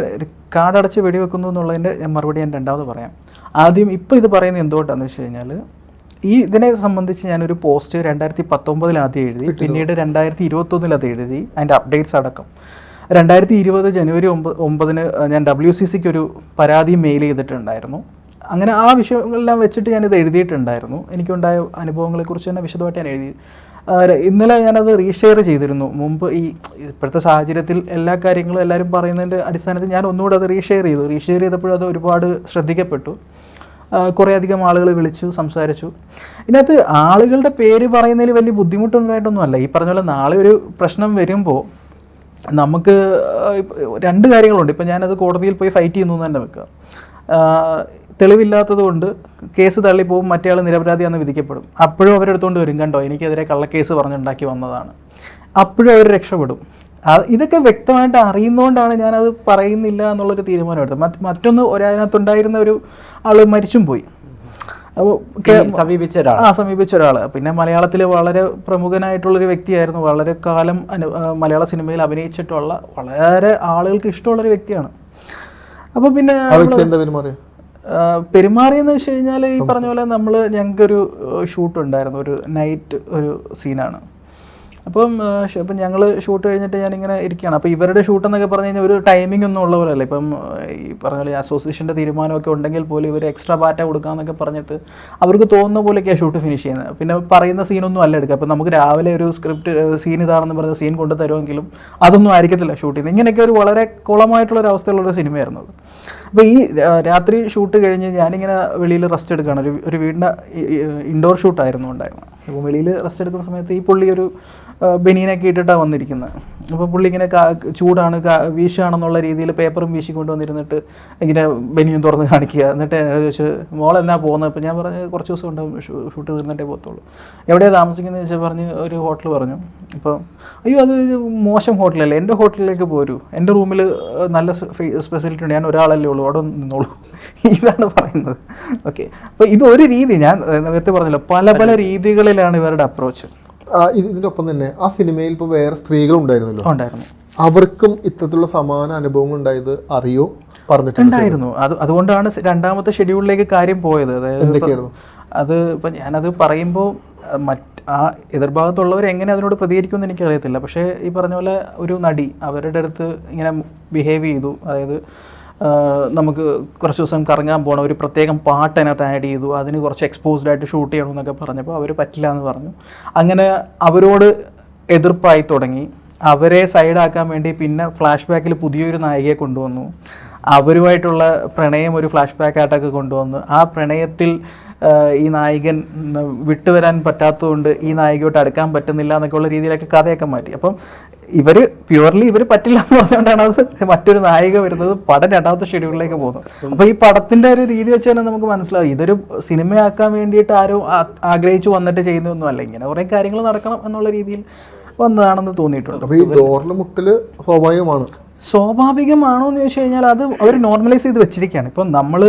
കാടടച്ച് വെടിവെക്കുന്നു എന്നുള്ളതിന്റെ ഞാൻ മറുപടി ഞാൻ രണ്ടാമത് പറയാം. ആദ്യം ഇപ്പോൾ ഇത് പറയുന്നത് എന്തുകൊണ്ടാണെന്ന് വെച്ച് കഴിഞ്ഞാൽ ഈ ഇതിനെ സംബന്ധിച്ച് ഞാനൊരു പോസ്റ്റ് രണ്ടായിരത്തി പത്തൊമ്പതിൽ ആദ്യം എഴുതി പിന്നീട് രണ്ടായിരത്തി ഇരുപത്തൊന്നിൽ അത് എഴുതി അതിന്റെ അപ്ഡേറ്റ്സ് അടക്കം. രണ്ടായിരത്തി ഇരുപത് ജനുവരി ഒമ്പത് ഒമ്പതിന് ഞാൻ ഡബ്ല്യു സി സിക്ക് ഒരു പരാതി മെയിൽ ചെയ്തിട്ടുണ്ടായിരുന്നു. അങ്ങനെ ആ വിഷയങ്ങളെല്ലാം വെച്ചിട്ട് ഞാനിത് എഴുതിയിട്ടുണ്ടായിരുന്നു. എനിക്കുണ്ടായ അനുഭവങ്ങളെക്കുറിച്ച് തന്നെ വിശദമായിട്ട് ഞാൻ എഴുതി ഇന്നലെ ഞാനത് റീഷെയർ ചെയ്തിരുന്നു. മുമ്പ് ഈ ഇപ്പോഴത്തെ സാഹചര്യത്തിൽ എല്ലാ കാര്യങ്ങളും എല്ലാവരും പറയുന്നതിന്റെ അടിസ്ഥാനത്തിൽ ഞാൻ ഒന്നുകൂടെ അത് റീഷെയർ ചെയ്തു. റീഷെയർ ചെയ്തപ്പോഴത് ഒരുപാട് ശ്രദ്ധിക്കപ്പെട്ടു. ആ, കുറേ അധികം ആളുകൾ വിളിച്ചു സംസാരിച്ചു. ഇതിനകത്ത് ആളുകളുടെ പേര് പറയുന്നതിൽ വലിയ ബുദ്ധിമുട്ടുണ്ടായിട്ടൊന്നും അല്ല ഈ പറഞ്ഞ പോലെ നാളെ ഒരു പ്രശ്നം വരുമ്പോൾ നമുക്ക് രണ്ട് കാര്യങ്ങളുണ്ട്. ഇപ്പം ഞാനത് കോടതിയിൽ പോയി ഫൈറ്റ് ചെയ്യുന്നു എന്ന് തന്നെ വെക്കുക. തെളിവില്ലാത്തതുകൊണ്ട് തെളിവില്ലാത്തത് കൊണ്ട് കേസ് തള്ളിപ്പോവും മറ്റേ ആൾ നിരപരാധിയാണെന്ന് വിധിക്കപ്പെടും. അപ്പോഴും അവരെടുത്തുകൊണ്ട് വരും. കണ്ടോ? എനിക്കെതിരെ കള്ളക്കേസ് പറഞ്ഞുണ്ടാക്കി വന്നതാണ്. അപ്പോഴും അവർ രക്ഷപ്പെടും. ഇതൊക്കെ വ്യക്തമായിട്ട് അറിയുന്നതുകൊണ്ടാണ് ഞാനത് പറയുന്നില്ല എന്നുള്ളൊരു തീരുമാനം എടുത്തത്. മറ്റ് മറ്റൊന്ന് ഒരതിനകത്തുണ്ടായിരുന്ന ഒരു ആൾ മരിച്ചും പോയി. അപ്പോൾ സമീപിച്ച ഒരാൾ ആ സമീപിച്ച ഒരാൾ പിന്നെ മലയാളത്തിൽ വളരെ പ്രമുഖനായിട്ടുള്ളൊരു വ്യക്തിയായിരുന്നു. വളരെ കാലം അനു മലയാള സിനിമയിൽ അഭിനയിച്ചിട്ടുള്ള വളരെ ആളുകൾക്ക് ഇഷ്ടമുള്ളൊരു വ്യക്തിയാണ്. അപ്പോൾ പിന്നെ പെരുമാറിയെന്ന് വെച്ച് കഴിഞ്ഞാൽ ഈ പറഞ്ഞ പോലെ നമ്മൾ ഞങ്ങൾക്കൊരു ഷൂട്ട് ഉണ്ടായിരുന്നു ഒരു നൈറ്റ് ഒരു സീനാണ്. അപ്പം ഇപ്പം ഞങ്ങൾ ഷൂട്ട് കഴിഞ്ഞിട്ട് ഞാനിങ്ങനെ ഇരിക്കുകയാണ്. അപ്പോൾ ഇവരുടെ ഷൂട്ട് എന്നൊക്കെ പറഞ്ഞു കഴിഞ്ഞാൽ ഒരു ടൈമിംഗ് ഒന്നും ഉള്ളവരല്ല? ഇപ്പം ഈ പറഞ്ഞ പോലെ അസോസിയേഷന്റെ തീരുമാനമൊക്കെ ഉണ്ടെങ്കിൽ പോലും ഇവർ എക്സ്ട്രാ പാറ്റ കൊടുക്കാമെന്നൊക്കെ പറഞ്ഞിട്ട് അവർക്ക് തോന്നുന്ന പോലെയൊക്കെയാണ് ഷൂട്ട് ഫിനിഷ് ചെയ്യുന്നത്. പിന്നെ പറയുന്ന സീനൊന്നും അല്ല എടുക്കുക. അപ്പം നമുക്ക് രാവിലെ ഒരു സ്ക്രിപ്റ്റ് സീൻ ഇതാണെന്ന് പറഞ്ഞ സീൻ കൊണ്ട് തരുമെങ്കിലും അതൊന്നും ആയിരിക്കത്തില്ല ഷൂട്ട് ചെയ്യുന്നത്. ഇങ്ങനെയൊക്കെ ഒരു വളരെ കുളമായിട്ടുള്ള ഒരു സിനിമയായിരുന്നു അത്. അപ്പോൾ ഈ രാത്രി ഷൂട്ട് കഴിഞ്ഞ് ഞാനിങ്ങനെ വെളിയിൽ റെസ്റ്റ് എടുക്കുകയാണ്. ഒരു ഒരു വീടിന്റെ ഇൻഡോർ ഷൂട്ടായിരുന്നു ഉണ്ടായിരുന്നത്. അപ്പോൾ വെളിയിൽ റെസ്റ്റ് എടുക്കുന്ന സമയത്ത് ഈ പുള്ളി ഒരു ആ, ബനിയനൊക്കെ ഇട്ടിട്ടാണ് വന്നിരിക്കുന്നത്. അപ്പോൾ പുള്ളി ഇങ്ങനെ ചൂടാണ് വീശുകയാണെന്നുള്ള രീതിയിൽ പേപ്പറും വീശിക്കൊണ്ട് വന്നിരുന്നിട്ട് ഇങ്ങനെ ബനിയൻ തുറന്ന് കാണിക്കുക. എന്നിട്ട് എന്നോട് ചോദിച്ചു മോൾ എന്നാ പോകുന്നത് അപ്പോൾ ഞാൻ പറഞ്ഞു കുറച്ച് ദിവസം ഉണ്ടാവും ഷൂട്ട് തീർന്നിട്ടേ പോകത്തുള്ളൂ. എവിടെയാണ് താമസിക്കുന്നത് ചോദിച്ചാൽ പറഞ്ഞ് ഒരു ഹോട്ടൽ പറഞ്ഞു. അപ്പോൾ അയ്യോ അത് മോശം ഹോട്ടലല്ലേ? എന്റെ ഹോട്ടലിലേക്ക് പോരൂ. എന്റെ റൂമിൽ നല്ല സ്പെസിലിറ്റി ഉണ്ട്. ഞാൻ ഒരാളല്ലേ ഉള്ളൂ. അവിടെ നിന്നോളൂ. ഇതാണ് പറയുന്നത്. ഓക്കെ. അപ്പോൾ ഇത് ഒരു രീതി ഞാൻ നേരത്തെ പറഞ്ഞല്ലോ പല പല രീതികളിലാണ് ഇവരുടെ അപ്രോച്ച്. ഇതിന്റെ ഒപ്പം തന്നെ ആ സിനിമയിൽ ഇപ്പോൾ വേറെ സ്ത്രീകൾ ഉണ്ടായിരുന്നല്ലോ ഉണ്ടായിരുന്നു. അവർക്കും ഇത്തരത്തിലുള്ള സമാന അനുഭവങ്ങൾ ഉണ്ടായത് അറിയോ? പറഞ്ഞിട്ടുണ്ടായിരുന്നു അത് അതുകൊണ്ടാണ് രണ്ടാമത്തെ ഷെഡ്യൂളിലേക്ക് കാര്യം പോയത്. അതായത് എന്തൊക്കെയായിരുന്നു? അത് ഇപ്പം ഞാനത് പറയുമ്പോൾ മറ്റ് ആ എതിർഭാഗത്തുള്ളവർ എങ്ങനെ അതിനോട് പ്രതികരിക്കുമെന്ന് എനിക്കറിയത്തില്ല. പക്ഷേ ഈ പറഞ്ഞ പോലെ ഒരു നടി അവരുടെ അടുത്ത് ഇങ്ങനെ ബിഹേവ് ചെയ്തു. അതായത് നമുക്ക് കുറച്ച് ദിവസം കറങ്ങാൻ പോകണം ഒരു പ്രത്യേകം പാട്ട് അതിനകത്ത് ആഡ് ചെയ്തു. അതിന് കുറച്ച് എക്സ്പോസ്ഡ് ആയിട്ട് ഷൂട്ട് ചെയ്യണം എന്നൊക്കെ പറഞ്ഞപ്പോൾ അവർ പറ്റില്ല എന്ന് പറഞ്ഞു. അങ്ങനെ അവരോട് എതിർപ്പായി തുടങ്ങി. അവരെ സൈഡാക്കാൻ വേണ്ടി പിന്നെ ഫ്ലാഷ് ബാക്കിൽ പുതിയൊരു നായികയെ കൊണ്ടുവന്നു. അവരുമായിട്ടുള്ള പ്രണയം ഒരു ഫ്ലാഷ് ബാക്ക് ആയിട്ടൊക്കെ കൊണ്ടുവന്നു. ആ പ്രണയത്തിൽ ഈ നായകൻ വിട്ടുവരാൻ പറ്റാത്തതുകൊണ്ട് ഈ നായികയോട്ട് അടുക്കാൻ പറ്റുന്നില്ല എന്നൊക്കെ ഉള്ള രീതിയിലൊക്കെ കഥയൊക്കെ മാറ്റി. അപ്പം ഇവർ പ്യുവർലി ഇവർ പറ്റില്ല എന്ന് പറഞ്ഞുകൊണ്ടാണ് അത് മറ്റൊരു നായിക വരുന്നത് പടം രണ്ടാമത്തെ ഷെഡ്യൂളിലേക്ക് പോകുന്നത്. അപ്പൊ ഈ പടത്തിന്റെ ഒരു രീതി വെച്ച് തന്നെ നമുക്ക് മനസ്സിലാവും. ഇതൊരു സിനിമയാക്കാൻ വേണ്ടിയിട്ട് ആരും ആഗ്രഹിച്ചു വന്നിട്ട് ചെയ്യുന്നൊന്നുമല്ല ഇങ്ങനെ കുറേ കാര്യങ്ങൾ നടക്കണം എന്നുള്ള രീതിയിൽ വന്നതാണെന്ന് തോന്നിയിട്ടുണ്ട്. മുട്ടൽ സ്വാഭാവികമാണ് സ്വാഭാവികമാണോ. എന്ന് ചോദിച്ചു കഴിഞ്ഞാൽ അത് അവർ നോർമലൈസ് ചെയ്ത് വെച്ചിരിക്കുകയാണ്. ഇപ്പം നമ്മൾ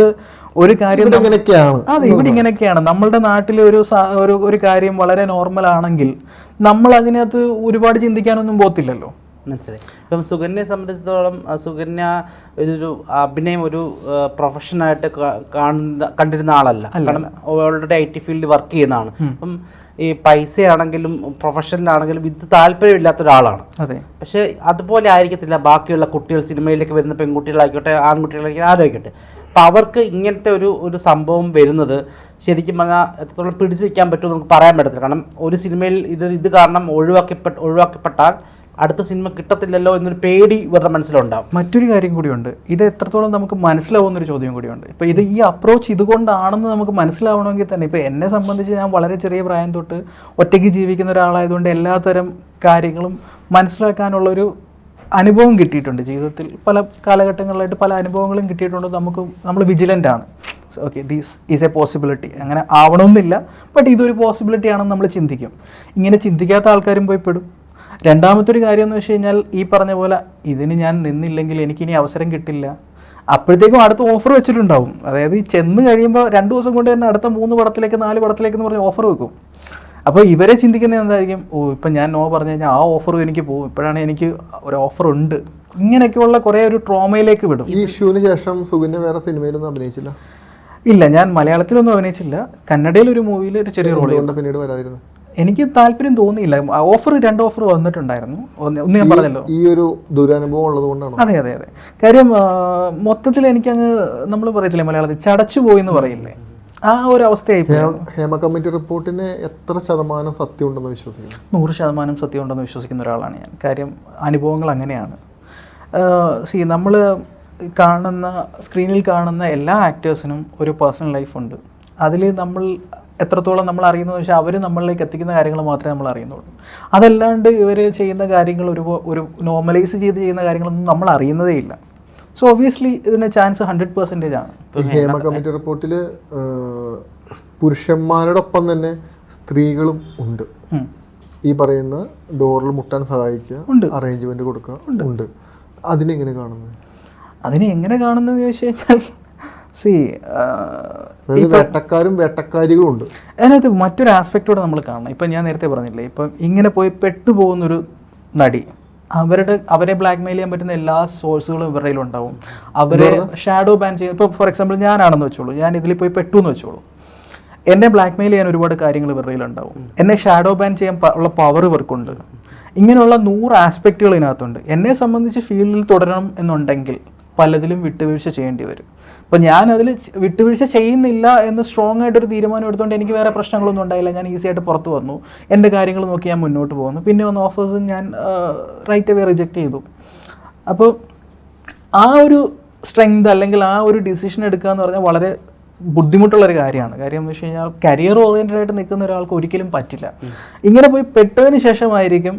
ഒരു കാര്യം ഇങ്ങനെയൊക്കെയാണ്. അതെ ഇവിടെ ഇങ്ങനെയൊക്കെയാണ്. നമ്മളുടെ നാട്ടിൽ ഒരു ഒരു ഒരു കാര്യം വളരെ നോർമൽ ആണെങ്കിൽ നമ്മൾ അതിനകത്ത് ഒരുപാട് ചിന്തിക്കാനൊന്നും പോകത്തില്ലല്ലോ. മനസ്സിലായി. ഇപ്പം സുകന്യയെ സംബന്ധിച്ചിടത്തോളം സുകന്യ ഒരു അഭിനയം ഒരു പ്രൊഫഷനായിട്ട് കാണുന്ന കണ്ടിരുന്ന ആളല്ല. കാരണം ഓൾറെഡി ഐ ടി ഫീൽഡിൽ വർക്ക് ചെയ്യുന്നതാണ്. അപ്പം ഈ പൈസയാണെങ്കിലും പ്രൊഫഷനിലാണെങ്കിലും ഇത് താല്പര്യമില്ലാത്ത ഒരാളാണ്. അതെ. പക്ഷേ അതുപോലെ ആയിരിക്കത്തില്ല ബാക്കിയുള്ള കുട്ടികൾ സിനിമയിലേക്ക് വരുന്ന പെൺകുട്ടികളായിക്കോട്ടെ ആൺകുട്ടികളായിക്കോട്ടെ ആരായിക്കോട്ടെ. അപ്പം അവർക്ക് ഇങ്ങനത്തെ ഒരു ഒരു സംഭവം വരുന്നത് ശരിക്കും പറഞ്ഞാൽ എത്രത്തോളം പിടിച്ചു നിൽക്കാൻ പറ്റുമോ നമുക്ക് പറയാൻ പറ്റത്തില്ല. കാരണം ഒരു സിനിമയിൽ ഇത് ഇത് കാരണം ഒഴിവാക്കപ്പെട്ട ഒഴിവാക്കപ്പെട്ടാൽ അടുത്ത സിനിമ കിട്ടത്തില്ലല്ലോ എന്നൊരു പേടി ഇവരുടെ മനസ്സിലുണ്ടാവും. മറ്റൊരു കാര്യം കൂടിയുണ്ട്. ഇത് എത്രത്തോളം നമുക്ക് മനസ്സിലാവുന്നൊരു ചോദ്യം കൂടിയുണ്ട്. ഇപ്പോൾ ഇത് ഈ അപ്രോച്ച് ഇതുകൊണ്ടാണെന്ന് നമുക്ക് മനസ്സിലാവണമെങ്കിൽ തന്നെ ഇപ്പോൾ എന്നെ സംബന്ധിച്ച് ഞാൻ വളരെ ചെറിയ പ്രായം തൊട്ട് ഒറ്റയ്ക്ക് ജീവിക്കുന്ന ഒരാളായതുകൊണ്ട് എല്ലാത്തരം കാര്യങ്ങളും മനസ്സിലാക്കാനുള്ളൊരു അനുഭവം കിട്ടിയിട്ടുണ്ട് ജീവിതത്തിൽ. പല കാലഘട്ടങ്ങളിലായിട്ട് പല അനുഭവങ്ങളും കിട്ടിയിട്ടുണ്ട്. നമുക്ക് നമ്മൾ വിജിലന്റ് ആണ്. Okay these is a possibility അങ്ങനെ ആവണമെന്നില്ല. ബട്ട് ഇതൊരു പോസിബിലിറ്റി ആണെന്ന് നമ്മൾ ചിന്തിക്കും. ഇങ്ങനെ ചിന്തിക്കാത്ത ആൾക്കാരും പോയി പെടും. രണ്ടാമത്തെ ഒരു കാര്യം എന്ന് വെച്ച് കഴിഞ്ഞാൽ ഈ പറഞ്ഞ പോലെ ഇതിന് ഞാൻ നിന്നില്ലെങ്കിൽ എനിക്കിനി അവസരം കിട്ടില്ല. അപ്പോഴത്തേക്കും അടുത്ത ഓഫർ വെച്ചിട്ടുണ്ടാവും. അതായത് ഈ ചെന്ന് കഴിയുമ്പോൾ രണ്ട് ദിവസം കൊണ്ട് തന്നെ അടുത്ത മൂന്ന് പടത്തിലേക്ക് നാല് പടത്തിലേക്ക് എന്ന് പറഞ്ഞ് ഓഫർ വെക്കും. അപ്പോൾ ഇവരെ ചിന്തിക്കുന്നത് എന്തായിരിക്കും? ഓ ഇപ്പം ഞാൻ നോ പറഞ്ഞു കഴിഞ്ഞാൽ ആ ഓഫറും എനിക്ക് പോകും. ഇപ്പോഴാണ് എനിക്ക് ഒരു ഓഫർ ഉണ്ട്. ഇങ്ങനെയൊക്കെയുള്ള കുറേ ഒരു ട്രോമയിലേക്ക് വിടും. ഈ ഇഷ്യൂവിന് ശേഷം സുബിന്റെ വേറെ സിനിമയിലൊന്നും അഭിനയിച്ചില്ല? ഇല്ല ഞാൻ മലയാളത്തിലൊന്നും അഭിനയിച്ചില്ല. കന്നഡയിൽ ഒരു മൂവിയിൽ ഒരു ചെറിയ റോൾ പിന്നീട് വരാതിരുന്നു? എനിക്ക് താല്പര്യം തോന്നിയില്ല. ഓഫർ രണ്ട് ഓഫർ വന്നിട്ടുണ്ടായിരുന്നു. ഒന്ന് ഞാൻ പറഞ്ഞല്ലോ. ഈ ഒരു ദുരനുഭവം ഉള്ളത് കൊണ്ടാണ്? അതെ അതെ അതെ. കാര്യം മൊത്തത്തിൽ എനിക്കങ്ങ് നമ്മൾ പറയത്തില്ലേ മലയാളത്തിൽ? ചടച്ചു പോയി എന്ന് പറയില്ലേ? ആ ഒരു അവസ്ഥയായി. ഹേമ കമ്മിറ്റി റിപ്പോർട്ടിന് എത്ര ശതമാനം സത്യം ഉണ്ടെന്ന് വിശ്വസിക്കുന്നു? നൂറ് ശതമാനം സത്യം ഉണ്ടെന്ന് വിശ്വസിക്കുന്ന ഒരാളാണ് ഞാൻ. കാര്യം അനുഭവങ്ങൾ അങ്ങനെയാണ്. സി നമ്മൾ കാണുന്ന സ്ക്രീനിൽ കാണുന്ന എല്ലാ ആക്ടേഴ്സിനും ഒരു പേഴ്സണൽ ലൈഫ് ഉണ്ട്. അതിൽ നമ്മൾ എത്രത്തോളം നമ്മൾ അറിയുന്നത് വെച്ചാൽ അവർ നമ്മളിലേക്ക് എത്തിക്കുന്ന കാര്യങ്ങൾ മാത്രമേ നമ്മൾ അറിയുന്നുള്ളൂ. അതല്ലാണ്ട് ഇവർ ചെയ്യുന്ന കാര്യങ്ങൾ ഒരു ഒരു നോർമലൈസ് ചെയ്ത് ചെയ്യുന്ന കാര്യങ്ങളൊന്നും നമ്മൾ അറിയുന്നതേ ഇല്ല സോ ഒബിയസ്ലി ഇതിന് ചാൻസ് ഹൺഡ്രഡ് പെർസെന്റേജ് ആണ്. ഈ ഹേമ കമ്മിറ്റി റിപ്പോർട്ടിൽ പുരുഷന്മാരോടൊപ്പം തന്നെ സ്ത്രീകളും ഉണ്ട്. ഈ പറയുന്ന ഡോറിൽ മുട്ടാൻ സഹായിക്കുക ഉണ്ട്. അറേഞ്ച്മെന്റ് കൊടുക്കുക ഉണ്ട്. അതിനെങ്ങനെ കാണുന്നത് അതിനെ എങ്ങനെ കാണുന്നതെന്ന് ചോദിച്ചു കഴിഞ്ഞാൽ സി അതായത് വേട്ടക്കാരും വേട്ടക്കാരികളും ഉണ്ട്. അതിനകത്ത് മറ്റൊരു ആസ്പെക്റ്റോടെ നമ്മൾ കാണണം. ഇപ്പം ഞാൻ നേരത്തെ പറഞ്ഞില്ലേ ഇപ്പം ഇങ്ങനെ പോയി പെട്ടുപോകുന്നൊരു നടി അവരുടെ അവരെ ബ്ലാക്ക് മെയിൽ ചെയ്യാൻ പറ്റുന്ന എല്ലാ സോഴ്സുകളും ഇവരുടെ ഉണ്ടാവും അവരെ ഷാഡോ ബാൻ ചെയ്യാൻ ഇപ്പോൾ ഫോർ എക്സാമ്പിൾ ഞാനാണെന്ന് വെച്ചോളൂ. ഞാൻ ഇതിൽ പോയി പെട്ടു എന്ന് വെച്ചോളൂ. എന്നെ ബ്ലാക്ക് മെയിൽ ചെയ്യാൻ ഒരുപാട് കാര്യങ്ങൾ ഇവരുടെ ഉണ്ടാവും എന്നെ ഷാഡോ ബാൻ ചെയ്യാൻ ഉള്ള പവർ ഇവർക്കുണ്ട്. ഇങ്ങനെയുള്ള നൂറ് ആസ്പെക്റ്റുകൾ ഇതിനകത്തുണ്ട്. എന്നെ സംബന്ധിച്ച് ഫീൽഡിൽ തുടരണം എന്നുണ്ടെങ്കിൽ പലതിലും വിട്ടുവീഴ്ച ചെയ്യേണ്ടി വരും. അപ്പോൾ ഞാൻ അതിൽ വിട്ടുവീഴ്ച ചെയ്യുന്നില്ല എന്ന് സ്ട്രോങ് ആയിട്ടൊരു തീരുമാനം എടുത്തുകൊണ്ട് എനിക്ക് വേറെ പ്രശ്നങ്ങളൊന്നും ഉണ്ടായില്ല. ഞാൻ ഈസി ആയിട്ട് പുറത്ത് വന്നു. എന്റെ കാര്യങ്ങൾ നോക്കി ഞാൻ മുന്നോട്ട് പോകുന്നു. പിന്നെ വന്ന ഓഫേഴ്സ് ഞാൻ റൈറ്റ് അവേ റിജക്റ്റ് ചെയ്തു. അപ്പോൾ ആ ഒരു സ്ട്രെങ്ത് അല്ലെങ്കിൽ ആ ഒരു ഡിസിഷൻ എടുക്കുക എന്ന് പറഞ്ഞാൽ വളരെ ബുദ്ധിമുട്ടുള്ള ഒരു കാര്യമാണ്. കാര്യം എന്ന് വെച്ച് കഴിഞ്ഞാൽ കരിയർ ഓറിയന്റഡ് ആയിട്ട് നിൽക്കുന്ന ഒരാൾക്ക് ഒരിക്കലും പറ്റില്ല. ഇങ്ങനെ പോയി പെട്ടതിന് ശേഷമായിരിക്കും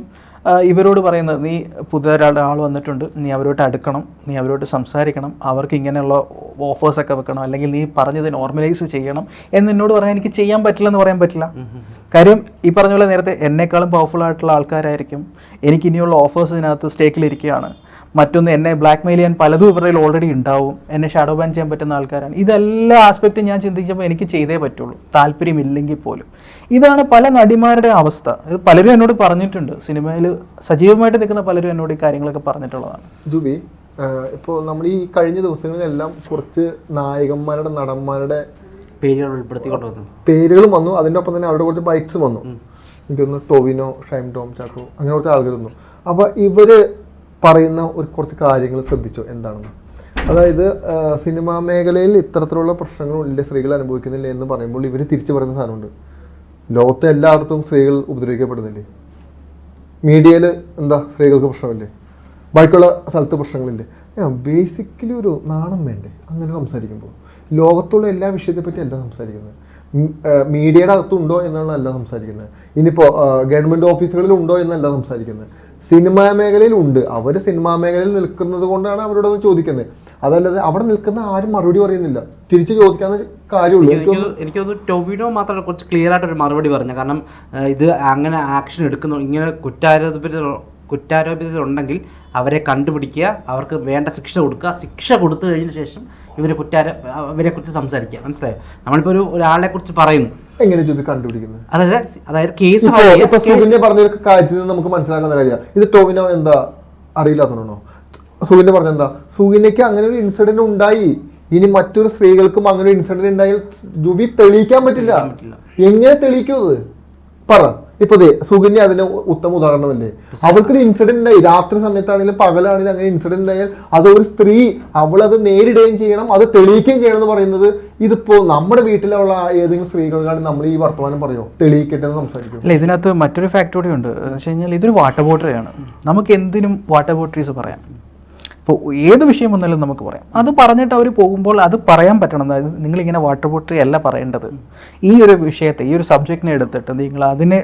ഇവരോട് പറയുന്നത് നീ പുതിയൊരാളുടെ ആൾ വന്നിട്ടുണ്ട് നീ അവരോട്ട് അടുക്കണം നീ അവരോട്ട് സംസാരിക്കണം അവർക്ക് ഇങ്ങനെയുള്ള ഓഫേഴ്സൊക്കെ വെക്കണം അല്ലെങ്കിൽ നീ പറഞ്ഞത് നോർമലൈസ് ചെയ്യണം എന്ന് എന്നോട് പറയാൻ എനിക്ക് ചെയ്യാൻ പറ്റില്ല എന്ന് പറയാൻ പറ്റില്ല. കാര്യം ഈ പറഞ്ഞ പോലെ നേരത്തെ എന്നെക്കാളും പവർഫുൾ ആയിട്ടുള്ള ആൾക്കാരായിരിക്കും. എനിക്ക് ഇനിയുള്ള ഓഫേഴ്സ് ഇതിനകത്ത് സ്റ്റേക്കിലിരിക്കുകയാണ് മറ്റൊന്ന് എന്നെ ബ്ലാക്ക് മെയിൽ ചെയ്യാൻ പലതും ഇവരുടെ ഓൾറെഡി ഉണ്ടാവും. എന്നെ ഷാഡോ ബാൻ ചെയ്യാൻ പറ്റുന്ന ആൾക്കാരാണ്. ഇതെല്ലാ ആസ്പെക്റ്റും ഞാൻ ചിന്തിച്ചപ്പോൾ എനിക്ക് ചെയ്തേ പറ്റുള്ളൂ. താല്പര്യമില്ലെങ്കിൽ പോലും. ഇതാണ് പല നടിമാരുടെ അവസ്ഥ. ഇത് പലരും എന്നോട് പറഞ്ഞിട്ടുണ്ട്. സിനിമയിൽ സജീവമായിട്ട് നിൽക്കുന്ന പലരും എന്നോട് ഈ കാര്യങ്ങളൊക്കെ പറഞ്ഞിട്ടുള്ളതാണ്. ദുബി ഇപ്പോൾ നമ്മൾ ഈ കഴിഞ്ഞ ദിവസങ്ങളിലെല്ലാം കുറച്ച് നായകന്മാരുടെ നടന്മാരുടെ പേരുകൾ ഉൾപ്പെടുത്തിക്കൊണ്ട് പേരുകൾ പേരുകളും വന്നു. അതിന്റെ ഒപ്പം തന്നെ അവരുടെ കുറച്ച് ബൈക്സ് വന്നു. എനിക്കൊന്ന് ടോവിനോ ഷൈം ടോം ചാക്കോ അങ്ങനെ കുറച്ച് ആളുകൾ വന്നു. അപ്പോൾ ഇവർ പറയുന്ന ഒരു കുറച്ച് കാര്യങ്ങൾ ശ്രദ്ധിച്ചു? എന്താണെന്ന്? അതായത് സിനിമാ മേഖലയിൽ ഇത്തരത്തിലുള്ള പ്രശ്നങ്ങളുണ്ട് സ്ത്രീകൾ അനുഭവിക്കുന്നില്ല എന്ന് പറയുമ്പോൾ ഇവർ തിരിച്ചു പറയുന്ന സാധനമുണ്ട്. ലോകത്തെ എല്ലായിടത്തും സ്ത്രീകൾ ഉപദ്രവിക്കപ്പെടുന്നില്ലേ? മീഡിയയിൽ എന്താ സ്ത്രീകൾക്ക് പ്രശ്നമില്ലേ? ബാക്കിയുള്ള സ്ഥലത്ത് പ്രശ്നങ്ങളില്ലേ? ബേസിക്കലി ഒരു നാണം വേണ്ടേ? അങ്ങനെ സംസാരിക്കുമ്പോൾ. ലോകത്തുള്ള എല്ലാ വിഷയത്തെ പറ്റി അല്ല സംസാരിക്കുന്നത്. മീഡിയയുടെ അകത്തുണ്ടോ എന്നുള്ളതല്ല സംസാരിക്കുന്നത്. ഇനിയിപ്പോൾ ഗവൺമെന്റ് ഓഫീസുകളിൽ ഉണ്ടോ എന്നല്ല സംസാരിക്കുന്നത്. സിനിമാ മേഖലയിൽ ഉണ്ട്. അവർ സിനിമാ മേഖലയിൽ നിൽക്കുന്നത് കൊണ്ടാണ് അവരോട് അത് ചോദിക്കുന്നത്. അതല്ലാതെ അവിടെ നിൽക്കുന്ന ആരും മറുപടി പറയുന്നില്ല. തിരിച്ച് ചോദിക്കാൻ കാര്യമുള്ളൂ. എനിക്ക് എനിക്ക് എനിക്ക് ടൊവിനോ മാത്രമല്ല കുറച്ച് ക്ലിയർ ആയിട്ട് ഒരു മറുപടി പറഞ്ഞു കാരണം ഇത് അങ്ങനെ ആക്ഷൻ എടുക്കുന്നു ഇങ്ങനെ കുറ്റാരോപിത കുറ്റാരോപിതർ ഉണ്ടെങ്കിൽ അവരെ കണ്ടുപിടിക്കുക അവർക്ക് വേണ്ട ശിക്ഷ കൊടുക്കുക. ശിക്ഷ കൊടുത്തു കഴിഞ്ഞ ശേഷം ഇവരെ കുറ്റാരോ ഇവരെക്കുറിച്ച് കുറിച്ച് സംസാരിക്കുക. മനസ്സിലായോ? നമ്മളിപ്പോൾ ഒരു ഒരാളെ കുറിച്ച് പറയുന്നു. എങ്ങനെ ജൂബി കണ്ടുപിടിക്കുന്നത്? അതായത് അതായത് കേസ് ഇപ്പൊ ഇപ്പൊ പറഞ്ഞ ഒരു കാര്യത്തിൽ നിന്ന് നമുക്ക് മനസ്സിലാക്കുന്ന കാര്യമാണ് ഇത് ടോവിനോ എന്താ അറിയില്ലാത്തതാണോ പറഞ്ഞ എന്താ? സുഗന്യക്ക് അങ്ങനെ ഒരു ഇൻസിഡന്റ് ഉണ്ടായി. ഇനി മറ്റൊരു സ്ത്രീകൾക്കും അങ്ങനെ ഒരു ഇൻസിഡന്റ് ഉണ്ടായാൽ ജൂബി തെളിയിക്കാൻ പറ്റില്ല. പറ്റില്ല. എങ്ങനെ തെളിയിക്കും അത്? പറ. ഇപ്പൊ സുകന്യ അതിന് ഉത്തമ ഉദാഹരണമല്ലേ? അവൾക്കൊരു ഇൻസിഡന്റ് ഉണ്ടായി. രാത്രി സമയത്താണെങ്കിലും പകലാണെങ്കിലും അങ്ങനെ ഇൻസിഡന്റ് ഉണ്ടായാൽ അത് ഒരു സ്ത്രീ അവൾ അത് നേരിടുകയും ചെയ്യണം അത് തെളിയിക്കുകയും ചെയ്യണം എന്ന് പറയുന്നത് ഇതിപ്പോ നമ്മുടെ വീട്ടിലുള്ള ഏതെങ്കിലും സ്ത്രീകൾക്കാണ് നമ്മൾ ഈ വർത്തമാനം പറയോ തെളിയിക്കട്ടെ എന്ന് സംസാരിക്കും അല്ല ഇതിനകത്ത് മറ്റൊരു ഫാക്ടറി കൂടി ഉണ്ട്. എന്ന് വെച്ച് കഴിഞ്ഞാൽ ഇതൊരു വാട്ടർ ബോട്ടറിയാണ് നമുക്ക് എന്തിനും വാട്ടർ ബോട്ടറീസ് പറയാം. ഇപ്പോൾ ഏത് വിഷയം വന്നാലും നമുക്ക് പറയാം. അത് പറഞ്ഞിട്ട് അവർ പോകുമ്പോൾ അത് പറയാൻ പറ്റണം. അതായത് നിങ്ങളിങ്ങനെ വാട്ടർ ബോട്ടിൽ അല്ല പറയേണ്ടത്. ഈ ഒരു വിഷയത്തെ ഈ ഒരു സബ്ജക്റ്റിനെ എടുത്തിട്ട് നിങ്ങൾ അതിനെ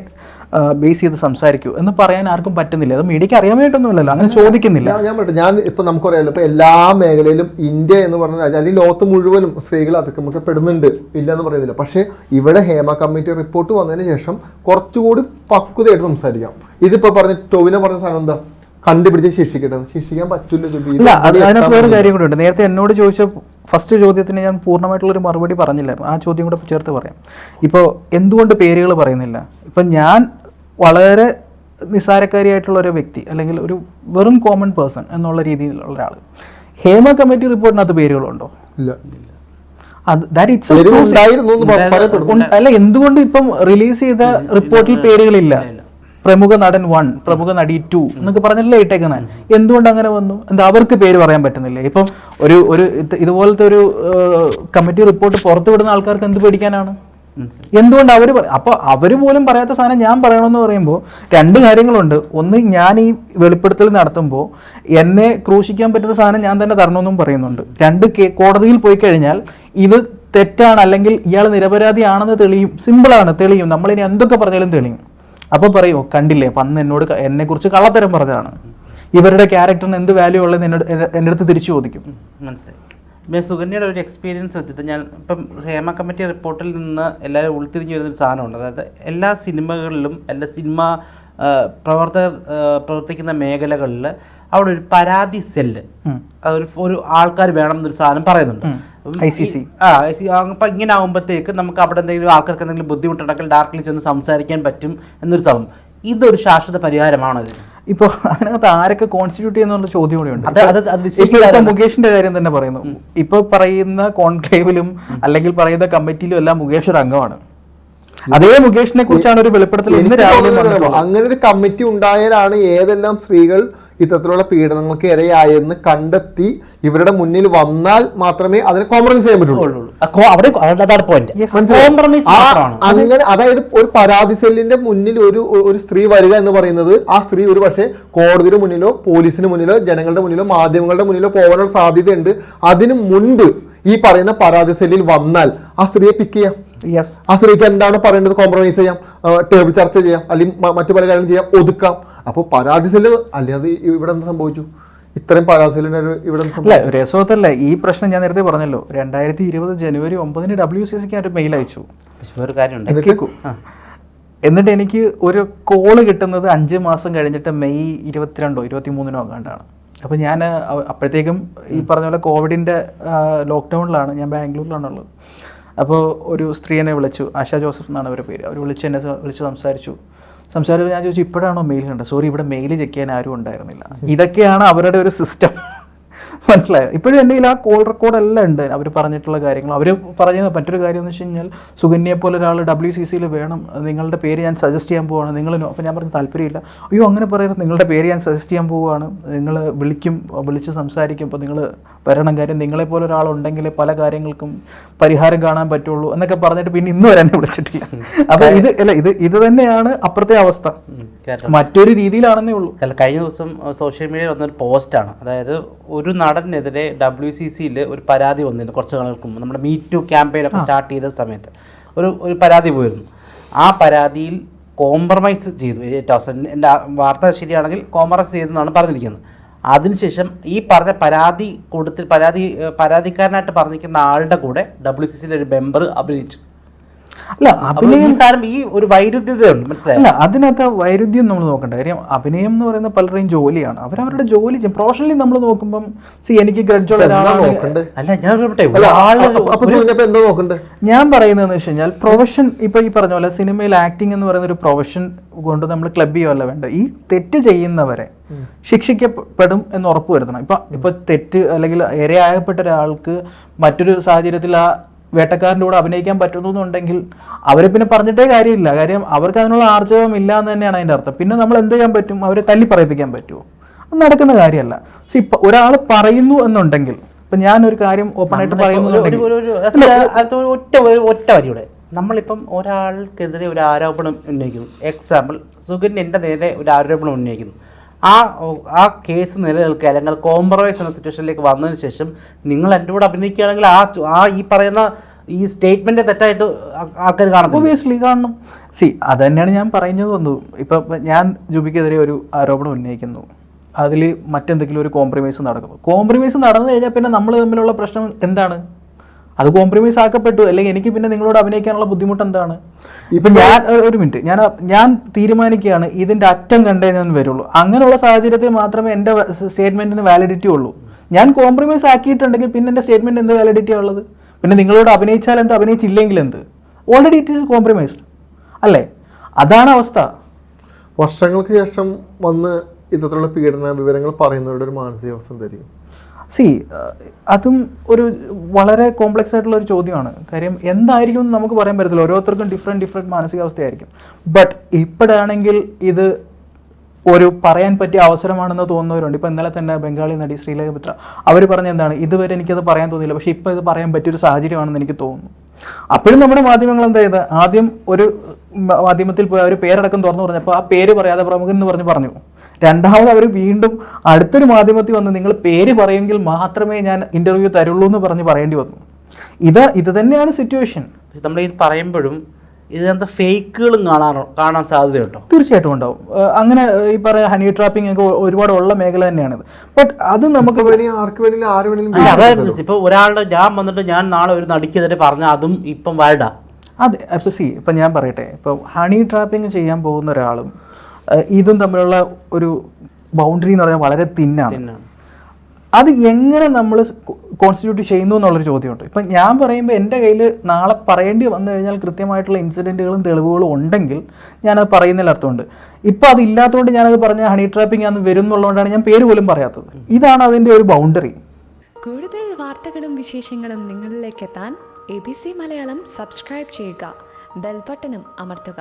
ബേസ് ചെയ്ത് സംസാരിക്കൂ എന്ന് പറയാൻ ആർക്കും പറ്റുന്നില്ല. അത് മീഡിയക്ക് അറിയാൻ വേണ്ടിയിട്ടൊന്നുമില്ലല്ലോ അങ്ങനെ ചോദിക്കുന്നില്ല. ഞാൻ പറ്റും ഞാൻ ഇപ്പം നമുക്കറിയാലോ. ഇപ്പോൾ എല്ലാ മേഖലയിലും ഇന്ത്യ എന്ന് പറഞ്ഞ അല്ലെങ്കിൽ ലോകത്ത് മുഴുവനും സ്ത്രീകൾ അതിക്രമിക്കപ്പെടുന്നുണ്ട്. ഇല്ല എന്ന് പറയുന്നില്ല. പക്ഷേ ഇവിടെ ഹേമ കമ്മിറ്റി റിപ്പോർട്ട് വന്നതിന് ശേഷം കുറച്ചുകൂടി പക്വതയായിട്ട് സംസാരിക്കാം. ഇതിപ്പോൾ പറഞ്ഞ ടോവിനെ പറഞ്ഞ സാധനം എന്താ? കണ്ടുപിടിച്ച് ശിക്ഷിക്കട്ടെ. ശിക്ഷിക്കാൻ പറ്റില്ല അതിനകത്ത് വേറെ കാര്യം കൂടെ ഉണ്ട് നേരത്തെ എന്നോട് ചോദിച്ച ഫസ്റ്റ് ചോദ്യത്തിന് ഞാൻ പൂർണമായിട്ടുള്ളൊരു മറുപടി പറഞ്ഞില്ലായിരുന്നു ആ ചോദ്യം കൂടെ ചേർത്ത് പറയാം. ഇപ്പോൾ എന്തുകൊണ്ട് പേരുകൾ പറയുന്നില്ല? ഇപ്പം ഞാൻ വളരെ നിസ്സാരക്കാരിയായിട്ടുള്ള ഒരു വ്യക്തി അല്ലെങ്കിൽ ഒരു വെറും കോമൺ പേഴ്സൺ എന്നുള്ള രീതിയിലുള്ള ഒരാൾ. ഹേമ കമ്മിറ്റി റിപ്പോർട്ടിനകത്ത് പേരുകളുണ്ടോ? ഇല്ല. അത് ദാറ്റ് ഇറ്റ്സ് ഉണ്ടായിരുന്നു എന്ന് പ- പറയപ്പെടുന്നു. അല്ല എന്തുകൊണ്ട് ഇപ്പം റിലീസ് ചെയ്ത റിപ്പോർട്ടിൽ പേരുകളില്ല? പ്രമുഖ നടൻ വൺ പ്രമുഖ നടി ടു എന്നൊക്കെ പറഞ്ഞല്ലേ ഇട്ടേക്കുന്നത് എന്തുകൊണ്ട് അങ്ങനെ വന്നു? എന്താ അവർക്ക് പേര് പറയാൻ പറ്റുന്നില്ല? ഇപ്പം ഒരു ഒരു ഇതുപോലത്തെ ഒരു കമ്മിറ്റി റിപ്പോർട്ട് പുറത്തു വിടുന്ന ആൾക്കാർക്ക് എന്ത് പേടിക്കാനാണ്? എന്തുകൊണ്ട് അവർ അപ്പോൾ അവർ പോലും പറയാത്ത സാധനം ഞാൻ പറയണമെന്ന് പറയുമ്പോൾ രണ്ട് കാര്യങ്ങളുണ്ട്. ഒന്ന് ഞാൻ ഈ വെളിപ്പെടുത്തൽ നടത്തുമ്പോൾ എന്നെ ക്രൂശിക്കാൻ പറ്റുന്ന സാധനം ഞാൻ തന്നെ തരണമെന്നും പറയുന്നുണ്ട്. രണ്ട് കോടതിയിൽ പോയി കഴിഞ്ഞാൽ ഇത് തെറ്റാണ് അല്ലെങ്കിൽ ഇയാൾ നിരപരാധിയാണെന്ന് തെളിയും. സിമ്പിളാണ് തെളിയും. നമ്മളിനി എന്തൊക്കെ പറഞ്ഞാലും തെളിയും. അപ്പോൾ പറയോ കണ്ടില്ലേ അപ്പം അന്ന് എന്നോട് എന്നെക്കുറിച്ച് കള്ളത്തരം പറഞ്ഞതാണ്. ഇവരുടെ ക്യാരക്ടറിന് എന്ത് വാല്യൂ ഉള്ളത് എന്നോട് എന്നെ- എന്റെ അടുത്ത് തിരിച്ചു ചോദിക്കും. മനസ്സിലായി. സുകന്യയുടെ ഒരു എക്സ്പീരിയൻസ് വെച്ചിട്ട് ഞാൻ ഇപ്പം ഹേമ കമ്മിറ്റി റിപ്പോർട്ടിൽ നിന്ന് എല്ലാവരും ഉൾത്തിരിഞ്ഞു വരുന്നൊരു സാധനമുണ്ട്. അതായത് എല്ലാ സിനിമകളിലും എല്ലാ സിനിമ പ്രവർത്തകർ പ്രവർത്തിക്കുന്ന മേഖലകളിൽ അവിടെ ഒരു പരാതി സെല്ല്. ഒരു ഒരു ആൾക്കാർ വേണം എന്നൊരു സാധനം പറയുന്നുണ്ട്. ഉം. C C. ആ ഐ സി അപ്പം ഇങ്ങനെ ആകുമ്പോഴത്തേക്ക് നമുക്ക് അവിടെ എന്തെങ്കിലും ആൾക്കാർക്ക് എന്തെങ്കിലും ബുദ്ധിമുട്ടുണ്ടെങ്കിൽ ഡയറക്റ്റ്ലി ചെന്ന് സംസാരിക്കാൻ പറ്റും എന്നൊരു സംഭവം ഇതൊരു ശാശ്വത പരിഹാരമാണോ ഇതിന് ഇപ്പൊ അതിനകത്ത് ആരൊക്കെ കോൺസ്റ്റിറ്റ്യൂട്ട് ചെയ്യുന്നുള്ള ചോദ്യം കൂടി ഉണ്ട്. മുകേഷിന്റെ കാര്യം തന്നെ പറയുന്നു. ഇപ്പൊ പറയുന്ന കോൺക്ലേവിലും അല്ലെങ്കിൽ പറയുന്ന കമ്മിറ്റിയിലും എല്ലാം മുകേഷ് ഒരു അംഗമാണ്. അതേ മുകേഷിനെ കുറിച്ചാണ് ഒരു വെളിപ്പെടുത്തൽ ഇന്ന് രാവിലെ. അങ്ങനെ ഒരു കമ്മിറ്റി ഉണ്ടായാലാണ് ഏതെല്ലാം സ്ത്രീകൾ ഇത്തരത്തിലുള്ള പീഡനങ്ങൾക്ക് ഇരയായെന്ന് കണ്ടെത്തി ഇവരുടെ മുന്നിൽ വന്നാൽ മാത്രമേ അതിനെ കോംപ്രമൈസ് ചെയ്യാൻ പറ്റുള്ളൂ. ഉള്ളൂ. ആ കോ- അവിടെ അതാണ് പോയിന്റ് കോംപ്രമൈസ് മാത്രമാണ്. അങ്ങനെ അതായത് ഒരു പരാതി സെല്ലിന്റെ മുന്നിൽ ഒരു ഒരു സ്ത്രീ വരിക എന്ന് പറയുന്നത് ആ സ്ത്രീ ഒരു പക്ഷേ കോടതിയുടെ മുന്നിലോ പോലീസിന് മുന്നിലോ ജനങ്ങളുടെ മുന്നിലോ മാധ്യമങ്ങളുടെ മുന്നിലോ പോകാനുള്ള സാധ്യതയുണ്ട്. അതിനു മുൻപ് ഈ പറയുന്ന പരാതി സെല്ലിൽ വന്നാൽ ആ സ്ത്രീയെ പിക്ക് ചെയ്യാം. യെസ് ആ സ്ത്രീക്ക് എന്താണ് പറയേണ്ടത്? കോംപ്രമൈസ് ചെയ്യാം. ടേബിൾ ചർച്ച ചെയ്യാം. അല്ലെങ്കിൽ മറ്റു പല കാര്യങ്ങളും ചെയ്യാം. ഒതുക്കാം. അപ്പോൾ പരാതി സെല്ല് അല്ലാതെ ഇവിടെ എന്ത് സംഭവിച്ചു? ഇത്രയും പരാതി സെല്ലിന് ഇവിടെ അല്ല സംഭവിച്ചു? രസവത്തല്ല ഈ പ്രശ്നം ഞാൻ നേരത്തെ പറഞ്ഞല്ലോ. രണ്ടായിരത്തി ഇരുപത് ജനുവരി ഒമ്പതിന് ഡബ്ല്യു സി സിക്ക് ഒരു മെയിൽ അയച്ചു. പക്ഷെ വേറെ കാര്യമുണ്ട്. എന്നിട്ട്? കേൾക്കൂ. എന്നിട്ട് എനിക്ക് ഒരു കോൾ കിട്ടുന്നത് അഞ്ച് മാസം കഴിഞ്ഞിട്ട് മെയ് ഇരുപത്തിരണ്ടോ ഇരുപത്തി മൂന്നിനോ അങ്ങാണ്ടാണ് അപ്പോൾ ഞാൻ അപ്പോഴത്തേക്കും ഈ പറഞ്ഞ പോലെ കോവിഡിന്റെ ലോക്ക്ഡൗണിലാണ് ഞാൻ ബാംഗ്ലൂരിലാണുള്ളത്. അപ്പോൾ ഒരു സ്ത്രീനെ വിളിച്ചു ആശ ജോസഫ് എന്നാണ് അവരുടെ പേര്. അവർ വിളിച്ച് എന്നെ വിളിച്ച് സംസാരിച്ചു. സംസാരിച്ചപ്പോൾ ഞാൻ ചോദിച്ചു ഇപ്പോഴാണോ മെയിൽ കണ്ടത്? സോറി ഇവിടെ മെയിൽ ചെക്ക് ചെയ്യാൻ ആരും ഉണ്ടായിരുന്നില്ല. ഇതൊക്കെയാണ് അവരുടെ ഒരു സിസ്റ്റം മനസ്സിലായോ? ഇപ്പോഴും എന്റെ ആ കോൾ റെക്കോർഡ് എല്ലാം ഉണ്ട്. അവർ പറഞ്ഞിട്ടുള്ള കാര്യങ്ങൾ. അവർ പറഞ്ഞ മറ്റൊരു കാര്യം എന്ന് വെച്ച് കഴിഞ്ഞാൽ സുകന്യയെ പോലെ ഒരാൾ ഡബ്ല്യു സി സിയിൽ വേണം. നിങ്ങളുടെ പേര് ഞാൻ സജസ്റ്റ് ചെയ്യാൻ പോവാണ്. നിങ്ങൾ അപ്പോൾ ഞാൻ പറഞ്ഞു താല്പര്യമില്ല. അയ്യോ അങ്ങനെ പറയരുത്. നിങ്ങളുടെ പേര് ഞാൻ സജസ്റ്റ് ചെയ്യാൻ പോവുകയാണ് നിങ്ങൾ വിളിക്കും വിളിച്ച് സംസാരിക്കും. അപ്പോൾ നിങ്ങൾ വരണം. കാര്യം നിങ്ങളെ പോലെ ഒരാളുണ്ടെങ്കിലേ പല കാര്യങ്ങൾക്കും പരിഹാരം കാണാൻ പറ്റുള്ളൂ എന്നൊക്കെ പറഞ്ഞിട്ട് പിന്നെ ഇന്ന് വരെ എന്നെ വിളിച്ചിട്ടില്ല അപ്പൊ ഇത് അല്ല ഇത് ഇത് തന്നെയാണ് അപ്പുറത്തെ അവസ്ഥ. മറ്റൊരു രീതിയിലാണെന്നേ ഉള്ളൂ. അല്ല കഴിഞ്ഞ ദിവസം സോഷ്യൽ മീഡിയയിൽ വന്നൊരു പോസ്റ്റാണ് അതായത് ഒരു നടനെതിരെ ഡബ്ല്യു സി സിയിൽ ഒരു പരാതി വന്നിരുന്നു കുറച്ച് നാളുകൾക്ക് മുമ്പ്. നമ്മുടെ മീ ടു ക്യാമ്പയിനൊക്കെ സ്റ്റാർട്ട് ചെയ്ത സമയത്ത്. ഒരു ഒരു പരാതി പോയിരുന്നു. ആ പരാതിയിൽ കോംപ്രമൈസ് ചെയ്തു. എന്റെ വാർത്ത ശരിയാണെങ്കിൽ കോംപ്രമൈസ് ചെയ്തെന്നാണ് പറഞ്ഞിരിക്കുന്നത്. അതിനുശേഷം ഈ പറഞ്ഞ പരാതി കൊടുത്ത് പരാതി പരാതിക്കാരനായിട്ട് പറഞ്ഞിരിക്കുന്ന ആളുടെ കൂടെ ഡബ്ല്യു സി സിയിലെ ഒരു മെമ്പർ അഭിനയിച്ചു. അല്ല അഭിനയം സാരം ഈ ഒരു വൈരുദ്ധ്യതയുണ്ട് മനസ്സിലായി? അല്ല അതിനകത്ത് വൈരുദ്ധ്യം നമ്മൾ നോക്കണ്ട. കാര്യം അഭിനയം എന്ന് പറയുന്ന പലരുടെയും ജോലിയാണ്. അവരവരുടെ ജോലി ചെയ്യും. പ്രൊഫഷണലി നമ്മൾ നോക്കുമ്പം സി എനിക്ക് ഗ്രഡ്ജുള്ള എന്താ ഒരാളാണ് അല്ല ഞാൻ ഞാൻ പറയുന്നതെന്ന് വെച്ച് കഴിഞ്ഞാൽ പ്രൊഫഷൻ ഇപ്പൊ ഈ പറഞ്ഞ പോലെ സിനിമയിൽ ആക്ടിംഗ് എന്ന് പറയുന്ന ഒരു പ്രൊഫഷൻ കൊണ്ട് നമ്മൾ ക്ലബ് ചെയ്യുമല്ല വേണ്ട ഈ തെറ്റ് ചെയ്യുന്നവരെ ശിക്ഷിക്കപ്പെടും എന്ന് ഉറപ്പ് വരുത്തണം. ഇപ്പൊ ഇപ്പൊ തെറ്റ് അല്ലെങ്കിൽ ഇരയാകപ്പെട്ട ഒരാൾക്ക് മറ്റൊരു സാഹചര്യത്തിൽ ആ വേട്ടക്കാരന്റെ കൂടെ അഭിനയിക്കാൻ പറ്റുന്നു എന്നുണ്ടെങ്കിൽ അവരെ പിന്നെ പറഞ്ഞിട്ടേ കാര്യമില്ല. കാര്യം അവർക്ക് അതിനുള്ള ആർജവം ഇല്ല എന്ന് തന്നെയാണ് അതിന്റെ അർത്ഥം. പിന്നെ നമ്മൾ എന്ത് ചെയ്യാൻ പറ്റും? അവരെ തല്ലി പറയിപ്പിക്കാൻ പറ്റുമോ? അത് നടക്കുന്ന കാര്യമല്ല. സി ഇപ്പൊ ഒരാൾ പറയുന്നു എന്നുണ്ടെങ്കിൽ ഇപ്പൊ ഞാൻ ഒരു കാര്യം ഓപ്പൺ ആയിട്ട് പറയുന്നു ഒറ്റ ഒറ്റ വരിയുടെ. നമ്മളിപ്പം ഒരാൾക്കെതിരെ ഒരു ആരോപണം ഉന്നയിക്കുന്നു. എക്സാമ്പിൾ സുഖിന്റെ എന്റെ നേരെ ഒരു ആരോപണം ഉന്നയിക്കുന്നു. ആ ആ കേസ് നിലനിൽക്കുക അല്ലെങ്കിൽ കോംപ്രമൈസ് എന്ന സിറ്റുവേഷനിലേക്ക് വന്നതിന് ശേഷം നിങ്ങൾ എന്റെ കൂടെ അഭിനയിക്കുകയാണെങ്കിൽ ആ ആ ഈ പറയുന്ന ഈ സ്റ്റേറ്റ്മെന്റ് തെറ്റായിട്ട് ആൾക്കാർ കാണും ഒബിയസ്ലി കാണണം. സി അത് തന്നെയാണ് ഞാൻ പറയുന്നത് വന്നു ഇപ്പം ഞാൻ ജുബിക്കെതിരെ ഒരു ആരോപണം ഉന്നയിക്കുന്നു. അതിൽ മറ്റെന്തെങ്കിലും ഒരു കോംപ്രമൈസ് നടക്കുന്നു. കോംപ്രമൈസ് നടന്നു കഴിഞ്ഞാൽ പിന്നെ നമ്മൾ തമ്മിലുള്ള പ്രശ്നം എന്താണ്? അത് കോംപ്രമൈസ് ആക്കപ്പെട്ടു. അല്ലെങ്കിൽ എനിക്ക് പിന്നെ നിങ്ങളോട് അഭിനയിക്കാനുള്ള ബുദ്ധിമുട്ട് എന്താണ്? ഇപ്പൊ ഞാൻ ഒരു മിനിറ്റ് ഞാൻ ഞാൻ തീരുമാനിക്കുകയാണ് ഇതിന്റെ അറ്റം കണ്ടേ ഞാൻ വരുള്ളൂ. അങ്ങനെയുള്ള സാഹചര്യത്തിൽ മാത്രമേ എന്റെ സ്റ്റേറ്റ്മെന്റിന് വാലിഡിറ്റി ഉള്ളൂ. ഞാൻ കോംപ്രമൈസ് ആക്കിയിട്ടുണ്ടെങ്കിൽ പിന്നെ എന്റെ സ്റ്റേറ്റ്മെന്റ് എന്ത് വാലിഡിറ്റി ഉള്ളത്? പിന്നെ നിങ്ങളോട് അഭിനയിച്ചാൽ എന്ത്? അഭിനയിച്ചില്ലെങ്കിൽ എന്ത്? ഓൾറെഡി ഇറ്റ് ഈസ് കോംപ്രമൈസ്ഡ് അല്ലേ? അതാണ് അവസ്ഥ. വർഷങ്ങൾക്ക് ശേഷം വന്ന് ഇത്തരത്തിലുള്ള പീഡന വിവരങ്ങൾ പറയുന്നവരുടെ ഒരു മാനസികാവസ്ഥ എന്തായിരിക്കും? സി അതും ഒരു വളരെ കോംപ്ലക്സ് ആയിട്ടുള്ള ഒരു ചോദ്യമാണ്. കാര്യം എന്തായിരിക്കും എന്ന് നമുക്ക് പറയാൻ പറ്റത്തില്ല. ഓരോരുത്തർക്കും ഡിഫറെന്റ് ഡിഫറെന്റ് മാനസികാവസ്ഥയായിരിക്കും. ബട്ട് ഇപ്പോഴാണെങ്കിൽ ഇത് ഒരു പറയാൻ പറ്റിയ അവസരമാണെന്ന് തോന്നുന്നവരുണ്ട്. ഇപ്പോൾ ഇന്നലെ തന്നെ ബംഗാളി നടി ശ്രീലേഖ മിത്ര അവർ പറഞ്ഞ എന്താണ് ഇതുവരെ എനിക്കത് പറയാൻ തോന്നിയില്ല. പക്ഷേ ഇപ്പോൾ ഇത് പറയാൻ പറ്റിയൊരു സാഹചര്യമാണെന്ന് എനിക്ക് തോന്നുന്നു. അപ്പോഴും നമ്മുടെ മാധ്യമങ്ങൾ എന്താ ചെയ്ത്? ആദ്യം ഒരു മാധ്യമത്തിൽ പോയി അവർ പേരടക്കം തുറന്നു പറഞ്ഞപ്പോൾ ആ പേര് പറയാതെ പ്രമുഖൻ എന്ന് പറഞ്ഞ് പറഞ്ഞു. രണ്ടാമത് അവർ വീണ്ടും അടുത്തൊരു മാധ്യമത്തിൽ വന്ന് നിങ്ങൾ പേര് പറയുമെങ്കിൽ മാത്രമേ ഞാൻ ഇന്റർവ്യൂ തരുള്ളൂ എന്ന് പറഞ്ഞ് പറയേണ്ടി വന്നു. ഇത് ഇത് തന്നെയാണ് സിറ്റുവേഷൻ നമ്മൾ ഇത് പറയുമ്പോഴും ഇതിനകത്ത് ഫേക്കുകളും കാണാറോ കാണാൻ സാധ്യതയുണ്ടോ? തീർച്ചയായിട്ടും ഉണ്ടാവും. അങ്ങനെ ഈ പറയുന്ന ഹണി ട്രാപ്പിംഗ് ഒക്കെ ഒരുപാട് ഉള്ള മേഖല തന്നെയാണിത്. ബട്ട് അത് നമുക്ക് ഇപ്പൊ ഒരാളുടെ ഞാൻ വന്നിട്ട് ഞാൻ നാളെ ഒരു നടിക്കെതിരെ പറഞ്ഞ അതും ഇപ്പം വാലിഡാ അതെ അപ്പൊ സി ഇപ്പൊ ഞാൻ പറയട്ടെ. ഇപ്പൊ ഹണി ട്രാപ്പിംഗ് ചെയ്യാൻ പോകുന്ന ഒരാളും ഇതും തമ്മിലുള്ള ഒരു ബൗണ്ടറി എന്ന് പറഞ്ഞാൽ വളരെ തിന്നാണ്. അത് എങ്ങനെ നമ്മൾ കോൺസ്റ്റിറ്റ്യൂട്ട് ചെയ്യുന്നു എന്നുള്ളൊരു ചോദ്യമുണ്ട്. ഇപ്പം ഞാൻ പറയുമ്പോൾ എന്റെ കയ്യിൽ നാളെ പറയേണ്ടി വന്നു കഴിഞ്ഞാൽ കൃത്യമായിട്ടുള്ള ഇൻസിഡന്റുകളും തെളിവുകളും ഉണ്ടെങ്കിൽ ഞാനത് പറയുന്നതിൽ അർത്ഥമുണ്ട്. ഇപ്പോൾ അതില്ലാത്തതുകൊണ്ട് ഞാനത് പറഞ്ഞ ഹണി ട്രാപ്പിംഗ് ആണെന്ന് വരും എന്നുള്ളതുകൊണ്ടാണ് ഞാൻ പേര് പോലും പറയാത്തത്. ഇതാണ് അതിന്റെ ഒരു ബൗണ്ടറി കൂടുതൽ വാർത്തകളും വിശേഷങ്ങളും നിങ്ങളിലേക്ക് എത്താൻ A B C Malayalam subscribe ചെയ്യുക. ബെൽബട്ടനും അമർത്തുക.